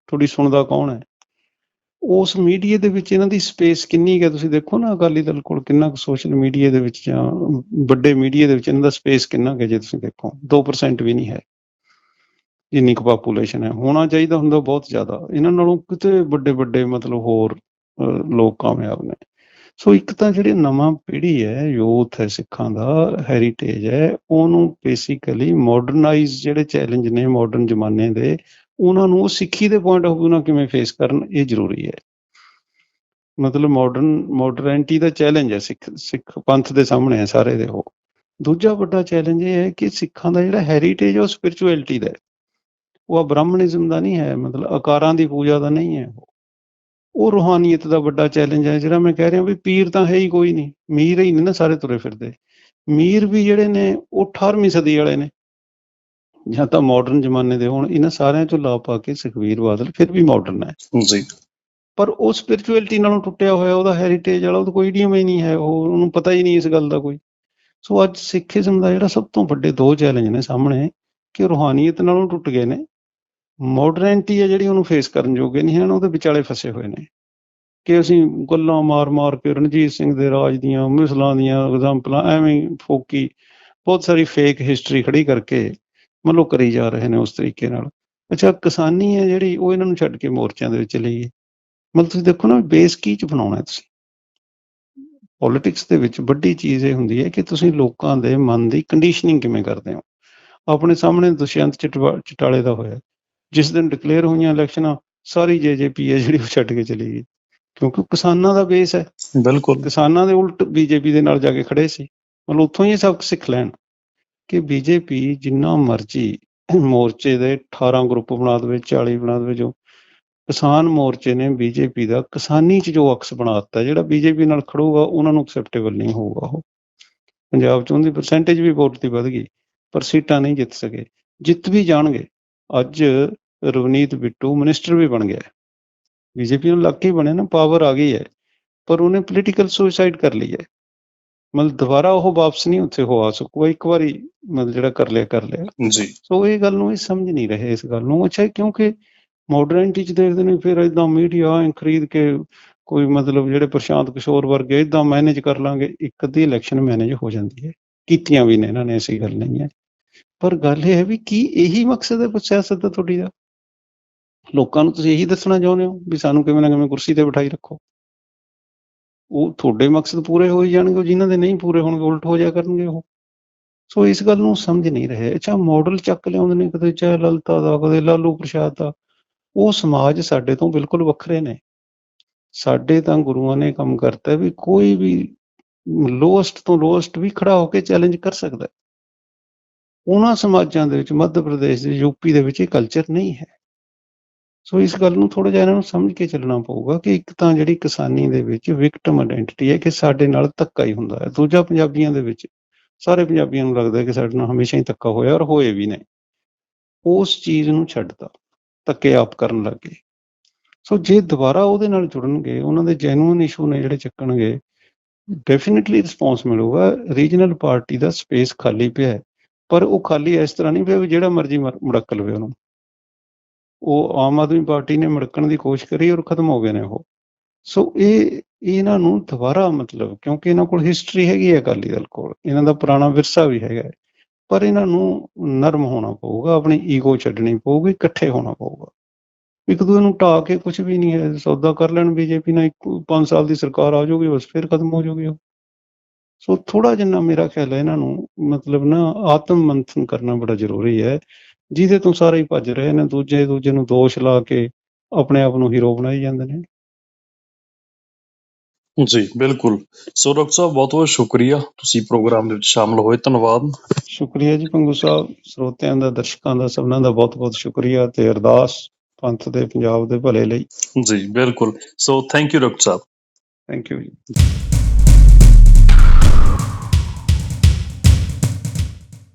ਥੋੜੀ ਸੁਣਦਾ ਕੌਣ ਹੈ? ਉਸ ਮੀਡੀਆ ਦੇ ਵਿੱਚ ਇਹਨਾਂ ਦੀ ਸਪੇਸ ਕਿੰਨੀ ਹੈ? ਤੁਸੀਂ ਦੇਖੋ ਨਾ ਅਕਾਲੀ ਦਲ ਕੋਲ ਕਿੰਨਾ ਕੁ ਸੋਸ਼ਲ ਮੀਡੀਆ ਦੇ ਵਿੱਚ ਜਾਂ ਵੱਡੇ ਮੀਡੀਆ ਦੇ ਵਿੱਚ ਇਹਨਾਂ ਦਾ ਸਪੇਸ ਕਿੰਨਾ ਹੈ ਜੇ ਤੁਸੀਂ ਦੇਖੋ? 2% ਵੀ ਨਹੀਂ ਹੈ। ਜਿੰਨੀ ਕੁ ਪਾਪੂਲੇਸ਼ਨ ਹੈ। ਹੋਣਾ ਚਾਹੀਦਾ ਹੁੰਦਾ ਬਹੁਤ ਜ਼ਿਆਦਾ। ਇਹਨਾਂ ਨਾਲੋਂ ਕਿਤੇ ਵੱਡੇ ਵੱਡੇ ਮਤਲਬ ਹੋਰ ਲੋਕ ਕਾਮਯਾਬ ਨੇ। ਸੋ ਇੱਕ ਤਾਂ ਜਿਹੜੀ ਨਵਾਂ ਪੀੜ੍ਹੀ ਹੈ, ਯੂਥ ਹੈ, ਸਿੱਖਾਂ ਦਾ ਹੈਰੀਟੇਜ ਹੈ, ਉਹਨੂੰ ਬੇਸਿਕਲੀ ਮਾਡਰਨਾਈਜ਼ ਜਿਹੜੇ ਚੈਲੰਜ ਨੇ ਮਾਡਰਨ ਜ਼ਮਾਨੇ ਦੇ ਉਹਨਾਂ ਨੂੰ ਉਹ ਸਿੱਖੀ ਦੇ ਪੁਆਇੰਟ ਆਫ View ਨਾਲ ਕਿਵੇਂ ਫੇਸ ਕਰਨ, ਇਹ ਜ਼ਰੂਰੀ ਹੈ। ਮਤਲਬ ਮਾਡਰਨ ਮਾਡਰਨਿਟੀ ਦਾ ਚੈਲੰਜ ਹੈ, ਸਿੱਖ ਸਿੱਖ ਪੰਥ ਦੇ ਸਾਹਮਣੇ ਹੈ ਸਾਰੇ ਦੇ ਉਹ। ਦੂਜਾ ਵੱਡਾ ਚੈਲੰਜ ਇਹ ਹੈ ਕਿ ਸਿੱਖਾਂ ਦਾ ਜਿਹੜਾ ਹੈਰੀਟੇਜ ਉਹ ਸਪਿਰਚੁਅਲਿਟੀ ਦਾ ਹੈ। ਉਹ ਬ੍ਰਾਹਮਣਿਜ਼ਮ ਦਾ ਨਹੀਂ ਹੈ, ਮਤਲਬ ਆਕਾਰਾਂ ਦੀ ਪੂਜਾ ਦਾ ਨਹੀਂ ਹੈ ਉਹ। ਉਹ ਰੂਹਾਨੀਅਤ ਦਾ ਵੱਡਾ ਚੈਲੰਜ ਹੈ, ਜਿਹੜਾ ਮੈਂ ਕਹਿ ਰਿਹਾ ਵੀ ਪੀਰ ਤਾਂ ਹੈ ਹੀ ਕੋਈ ਨਹੀਂ। ਮੀਰ ਹੀ ਨਹੀਂ ਨਾ ਸਾਰੇ ਤੁਰੇ ਫਿਰਦੇ। ਮੀਰ ਵੀ ਜਿਹੜੇ ਨੇ, ਉਹ 18ਵੀਂ ਸਦੀ ਵਾਲੇ ਨੇ। ਜਾਂ ਤਾਂ ਮਾਡਰਨ ਜ਼ਮਾਨੇ ਦੇ ਹੋਣ ਇਹਨਾਂ ਸਾਰਿਆਂ ਚੋਂ ਲਾ ਪਾ ਕੇ ਸੁਖਵੀਰ ਬਾਦਲ ਫਿਰ ਵੀ ਮਾਡਰਨ ਹੈ। ਜੀ। ਪਰ ਉਹ ਸਪਿਰਚੁਅਲਿਟੀ ਨਾਲੋਂ ਟੁੱਟਿਆ ਹੋਇਆ ਉਹਦਾ ਹੈਰੀਟੇਜ ਵਾਲਾ ਉਹ ਕੋਈ ਇਡੀਅਮ ਹੀ ਨਹੀਂ ਹੈ ਉਹ ਉਹਨੂੰ ਪਤਾ ਹੀ ਨਹੀਂ ਇਸ ਗੱਲ ਦਾ ਕੋਈ। ਸੋ ਅੱਜ ਸਿੱਖੀਜ਼ਮ ਦਾ ਜਿਹੜਾ ਸਭ ਤੋਂ ਵੱਡੇ ਦੋ ਚੈਲੰਜ ਨੇ ਸਾਹਮਣੇ ਕਿ ਰੂਹਾਨੀਅਤ ਨਾਲੋਂ ਟੁੱਟ ਗਏ ਨੇ ਮਾਡਰਨਿਟੀ ਹੈ ਜਿਹੜੀ ਉਹਨੂੰ ਫੇਸ ਕਰਨ ਜੋਗੇ ਨਹੀਂ ਹਨ ਉਹਦੇ ਵਿਚਾਲੇ ਫਸੇ ਹੋਏ ਨੇ। ਕਿ ਅਸੀਂ ਗੱਲਾਂ ਮਾਰ-ਮਾਰ ਕੇ ਰਣਜੀਤ ਸਿੰਘ ਦੇ ਰਾਜ ਦੀਆਂ ਮਿਸਲਾਂ ਦੀਆਂ ਐਗਜ਼ਾਮਪਲਾਂ ਐਵੇਂ ਫੋਕੀ ਬਹੁਤ ਸਾਰੀ ਫੇਕ ਹਿਸਟਰੀ ਖੜੀ ਕਰਕੇ ਮਤਲਬ ਕਰੀ ਜਾ ਰਹੇ ਨੇ ਉਸ ਤਰੀਕੇ ਨਾਲ। ਅੱਛਾ ਕਿਸਾਨੀ ਹੈ ਜਿਹੜੀ ਉਹ ਇਹਨਾਂ ਨੂੰ ਛੱਡ ਕੇ ਮੋਰਚਿਆਂ ਦੇ ਵਿੱਚ ਚਲੀ ਗਈ। ਮਤਲਬ ਤੁਸੀਂ ਦੇਖੋ ਨਾ ਬੇਸ ਕੀ ਚ ਬਣਾਉਣਾ ਤੁਸੀਂ? ਪੋਲਿਟਿਕਸ ਦੇ ਵਿੱਚ ਵੱਡੀ ਚੀਜ਼ ਇਹ ਹੁੰਦੀ ਹੈ ਕਿ ਤੁਸੀਂ ਲੋਕਾਂ ਦੇ ਮਨ ਦੀ ਕੰਡੀਸ਼ਨਿੰਗ ਕਿਵੇਂ ਕਰਦੇ ਹੋ? ਆਪਣੇ ਸਾਹਮਣੇ ਦੁਸ਼ਯੰਤ ਚਟਾਲੇ ਦਾ ਹੋਇਆ। ਜਿਸ ਦਿਨ ਡਿਕਲੇਅਰ ਹੋਈਆਂ ਇਲੈਕਸ਼ਨਾਂ ਸਾਰੀ ਜੇਜੇਪੀ ਹੈ ਜਿਹੜੀ ਉਹ ਛੱਡ ਕੇ ਚਲੀ ਗਈ। ਕਿਉਂਕਿ ਕਿਸਾਨਾਂ ਦਾ ਬੇਸ ਹੈ। ਬਿਲਕੁਲ। ਕਿਸਾਨਾਂ ਦੇ ਉਲਟ ਬੀਜੇਪੀ ਦੇ ਨਾਲ ਜਾ ਕੇ ਖੜੇ ਸੀ। ਮਤਲਬ ਉੱਥੋਂ ਹੀ ਸਬਕ ਸਿੱਖ ਲੈਣ। ਕਿ ਬੀਜੇਪੀ ਜਿੰਨਾ ਮਰਜ਼ੀ ਮੋਰਚੇ ਦੇ 18 ਗਰੁੱਪ ਬਣਾ ਦੇਵੇ 40 ਬਣਾ ਦੇਵੇ, ਜੋ ਕਿਸਾਨ ਮੋਰਚੇ ਨੇ ਬੀਜੇਪੀ ਦਾ ਕਿਸਾਨੀ ਚ ਜੋ ਅਕਸ ਬਣਾ ਦਿੱਤਾ, ਜਿਹੜਾ ਬੀਜੇਪੀ ਨਾਲ ਖੜੂਗਾ, ਉਹਨਾਂ ਨੂੰ ਐਕਸੈਪਟੇਬਲ ਨਹੀਂ ਹੋਊਗਾ ਉਹ। ਪੰਜਾਬ ਚ ਉਹਦੀ ਪਰਸੈਂਟੇਜ ਵੀ ਵੋਟ ਦੀ ਵਧ ਗਈ, ਪਰ ਸੀਟਾਂ ਨਹੀਂ ਜਿੱਤ ਸਕੇ। ਜਿੱਤ ਵੀ ਜਾਣਗੇ, ਅੱਜ ਰਵਨੀਤ ਬਿੱਟੂ ਮਿਨਿਸਟਰ ਵੀ ਬਣ ਗਿਆ। ਬੀਜੇਪੀ ਨੂੰ ਲੱਗ ਕੇ ਹੀ ਬਣਿਆ ਨਾ ਪਾਵਰ ਆ ਗਈ ਹੈ, ਪਰ ਉਹਨੇ ਪੋਲੀਟੀਕਲ ਸੁਸਾਈਡ ਕਰ ਲਈ ਹੈ। ਮਤਲਬ ਦੁਬਾਰਾ ਉਹ ਵਾਪਸ ਨਹੀਂ ਉੱਥੇ ਹੋ ਆ ਸਕੂਗਾ ਇੱਕ ਵਾਰੀ ਮਤਲਬ ਜਿਹੜਾ ਕਰ ਲਿਆ ਕਰ ਲਿਆ। ਜੀ। ਸੋ ਇਹ ਗੱਲ ਨੂੰ ਇਹ ਸਮਝ ਨਹੀਂ ਰਹੇ ਇਸ ਗੱਲ ਨੂੰ। ਅੱਛਾ ਕਿਉਂਕਿ ਮਾਡਰਨਿਟੀ ਚ ਦੇਖਦੇ ਨੇ ਫਿਰ ਇਦਾਂ ਮੀਡੀਆ ਐ ਖਰੀਦ ਕੇ ਕੋਈ ਮਤਲਬ ਜਿਹੜੇ ਪ੍ਰਸ਼ਾਂਤ ਕਿਸ਼ੋਰ ਵਰਗੇ ਇਦਾਂ ਮੈਨੇਜ ਕਰ ਲਾਂਗੇ ਇੱਕ ਅੱਧੀ ਇਲੈਕਸ਼ਨ ਮੈਨੇਜ ਹੋ ਜਾਂਦੀ ਹੈ। ਕੀਤੀਆਂ ਵੀ ਨੇ ਇਹਨਾਂ ਨੇ ਐਸੀ ਗੱਲ ਨਹੀਂ ਹੈ। ਪਰ ਗੱਲ ਇਹ ਹੈ ਵੀ ਕੀ ਇਹੀ ਮਕਸਦ ਹੈ ਸਿਆਸਤ ਦਾ ਤੁਹਾਡੀ ਦਾ? ਲੋਕਾਂ ਨੂੰ ਤੁਸੀਂ ਇਹੀ ਦੱਸਣਾ ਚਾਹੁੰਦੇ ਹੋ ਵੀ ਸਾਨੂੰ ਕਿਵੇਂ ਨਾ ਕਿਵੇਂ ਕੁਰਸੀ ਤੇ ਬਿਠਾਈ ਰੱਖੋ। ਉਹ ਤੁਹਾਡੇ ਮਕਸਦ ਪੂਰੇ ਹੋ ਹੀ ਜਾਣਗੇ ਜਿਨ੍ਹਾਂ ਦੇ ਨਹੀਂ ਪੂਰੇ ਹੋਣਗੇ, ਉਲਟ ਹੋ ਜਾ ਕਰਨਗੇ ਉਹ। ਸੋ ਇਸ ਗੱਲ ਨੂੰ ਸਮਝ ਨਹੀਂ ਰਹੇ। ਅੱਛਾ ਮਾਡਲ ਚੱਕ ਲਿਆਉਂਦੇ ਨੇ ਕਦੇ ਚਾਹੇ ਲਲਤਾ ਦਾ ਕਦੇ ਲਾਲੂ ਪ੍ਰਸ਼ਾਦ ਦਾ। ਉਹ ਸਮਾਜ ਸਾਡੇ ਤੋਂ ਬਿਲਕੁਲ ਵੱਖਰੇ ਨੇ। ਸਾਡੇ ਤਾਂ ਗੁਰੂਆਂ ਨੇ ਕੰਮ ਕਰਤਾ ਵੀ ਕੋਈ ਵੀ ਲੋਐਸਟ ਤੋਂ ਲੋਐਸਟ ਵੀ ਖੜਾ ਹੋ ਕੇ ਚੈਲੰਜ ਕਰ ਸਕਦਾ। ਉਹਨਾਂ ਸਮਾਜਾਂ ਦੇ ਵਿੱਚ, ਮੱਧ ਪ੍ਰਦੇਸ਼ ਦੇ ਯੂਪੀ ਦੇ ਵਿੱਚ ਇਹ ਕਲਚਰ ਨਹੀਂ ਹੈ। ਸੋ ਇਸ ਗੱਲ ਨੂੰ ਥੋੜਾ ਜਿਹਾ ਇਹਨਾਂ ਨੂੰ ਸਮਝ ਕੇ ਚੱਲਣਾ ਪਊਗਾ ਕਿ ਇੱਕ ਤਾਂ ਜਿਹੜੀ ਕਿਸਾਨੀ ਦੇ ਵਿੱਚ ਵਿਕਟਮ ਆਇਡੈਂਟੀਟੀ ਹੈ ਕਿ ਸਾਡੇ ਨਾਲ ਧੱਕਾ ਹੀ ਹੁੰਦਾ ਹੈ। ਦੂਜਾ ਪੰਜਾਬੀਆਂ ਦੇ ਵਿੱਚ ਸਾਰੇ ਪੰਜਾਬੀਆਂ ਨੂੰ ਲੱਗਦਾ ਕਿ ਸਾਡੇ ਨਾਲ ਹਮੇਸ਼ਾ ਹੀ ਧੱਕਾ ਹੋਇਆ ਔਰ ਹੋਏ ਵੀ ਨੇ। ਉਸ ਚੀਜ਼ ਨੂੰ ਛੱਡਦਾ ਧੱਕੇ ਆਪ ਕਰਨ ਲੱਗੇ। ਸੋ ਜੇ ਦੁਬਾਰਾ ਉਹਦੇ ਨਾਲ ਜੁੜਨਗੇ, ਉਹਨਾਂ ਦੇ ਜੈਨੂਇਨ ਇਸ਼ੂ ਨੇ ਜਿਹੜੇ ਚੱਕਣਗੇ ਡੈਫੀਨਿਟਲੀ ਰਿਸਪੌਂਸ ਮਿਲੂਗਾ। ਰੀਜਨਲ ਪਾਰਟੀ ਦਾ ਸਪੇਸ ਖਾਲੀ ਪਿਆ ਹੈ, ਪਰ ਉਹ ਖਾਲੀ ਇਸ ਤਰ੍ਹਾਂ ਨਹੀਂ ਪਿਆ ਵੀ ਜਿਹੜਾ ਮਰਜ਼ੀ ਮਰ- ਮੁੜਕ ਲਵੇ ਉਹਨੂੰ। ਉਹ ਆਮ ਆਦਮੀ ਪਾਰਟੀ ਨੇ ਮੜਕਣ ਦੀ ਕੋਸ਼ਿਸ਼ ਕਰੀ ਔਰ ਖਤਮ ਹੋ ਗਏ ਨੇ ਉਹ। ਸੋ ਇਹ ਇਹਨਾਂ ਨੂੰ ਦੁਬਾਰਾ ਮਤਲਬ ਕਿਉਂਕਿ ਇਹਨਾਂ ਕੋਲ ਹਿਸਟਰੀ ਹੈਗੀ ਹੈ ਅਕਾਲੀ ਦਲ ਕੋਲ, ਇਹਨਾਂ ਦਾ ਪੁਰਾਣਾ ਵਿਰਸਾ ਵੀ ਹੈਗਾ ਪਰ ਇਹਨਾਂ ਨੂੰ ਨਰਮ ਹੋਣਾ ਪਊਗਾ, ਆਪਣੀ ਈਗੋ ਛੱਡਣੀ ਪਊਗੀ, ਇਕੱਠੇ ਹੋਣਾ ਪਊਗਾ। ਇੱਕ ਦੂਜੇ ਨੂੰ ਢਾਹ ਕੇ ਕੁਝ ਵੀ ਨਹੀਂ ਹੈ, ਸੌਦਾ ਕਰ ਲੈਣ ਬੀਜੇਪੀ ਨਾਲ ਇੱਕ 5 ਸਾਲ ਦੀ ਸਰਕਾਰ ਆ ਜਾਊਗੀ, ਬਸ ਫਿਰ ਖਤਮ ਹੋ ਜਾਊਗੀ ਉਹ। ਸੋ ਥੋੜਾ ਜਿੰਨਾ ਮੇਰਾ ਖਿਆਲ ਹੈ ਇਹਨਾਂ ਨੂੰ ਮਤਲਬ ਨਾ ਆਤਮ ਮੰਥਨ ਕਰਨਾ ਬੜਾ ਜ਼ਰੂਰੀ ਹੈ। ਜਿਹਦੇ ਤੋਂ ਸਾਰੇ ਹੀ ਭੱਜ ਰਹੇ ਨੇ ਦੂਜੇ ਦੂਜੇ ਨੂੰ ਦੋਸ਼ ਲਾ ਕੇ ਆਪਣੇ ਆਪ ਨੂੰ ਹੀਰੋ ਬਣਾਈ ਜਾਂਦੇ ਨੇ। ਜੀ ਬਿਲਕੁਲ। ਸੋ ਡਾਕਟਰ ਸਾਹਿਬ ਬਹੁਤ ਬਹੁਤ ਸ਼ੁਕਰੀਆ ਤੁਸੀਂ ਪ੍ਰੋਗਰਾਮ ਦੇ ਵਿੱਚ ਸ਼ਾਮਲ ਹੋਏ ਧੰਨਵਾਦ। ਸ਼ੁਕਰੀਆ ਜੀ ਪੰਗੂ ਸਾਹਿਬ ਸਰੋਤਿਆਂ ਦਾ ਦਰਸ਼ਕਾਂ ਦਾ ਸਭਨਾਂ ਦਾ ਬਹੁਤ ਬਹੁਤ ਸ਼ੁਕਰੀਆ ਤੇ ਅਰਦਾਸ ਪੰਥ ਦੇ ਪੰਜਾਬ ਦੇ ਭਲੇ ਲਈ। ਜੀ ਬਿਲਕੁਲ। ਸੋ ਥੈਂਕ ਯੂ ਡਾਕਟਰ ਸਾਹਿਬ। ਥੈਂਕ ਯੂ ਜੀ।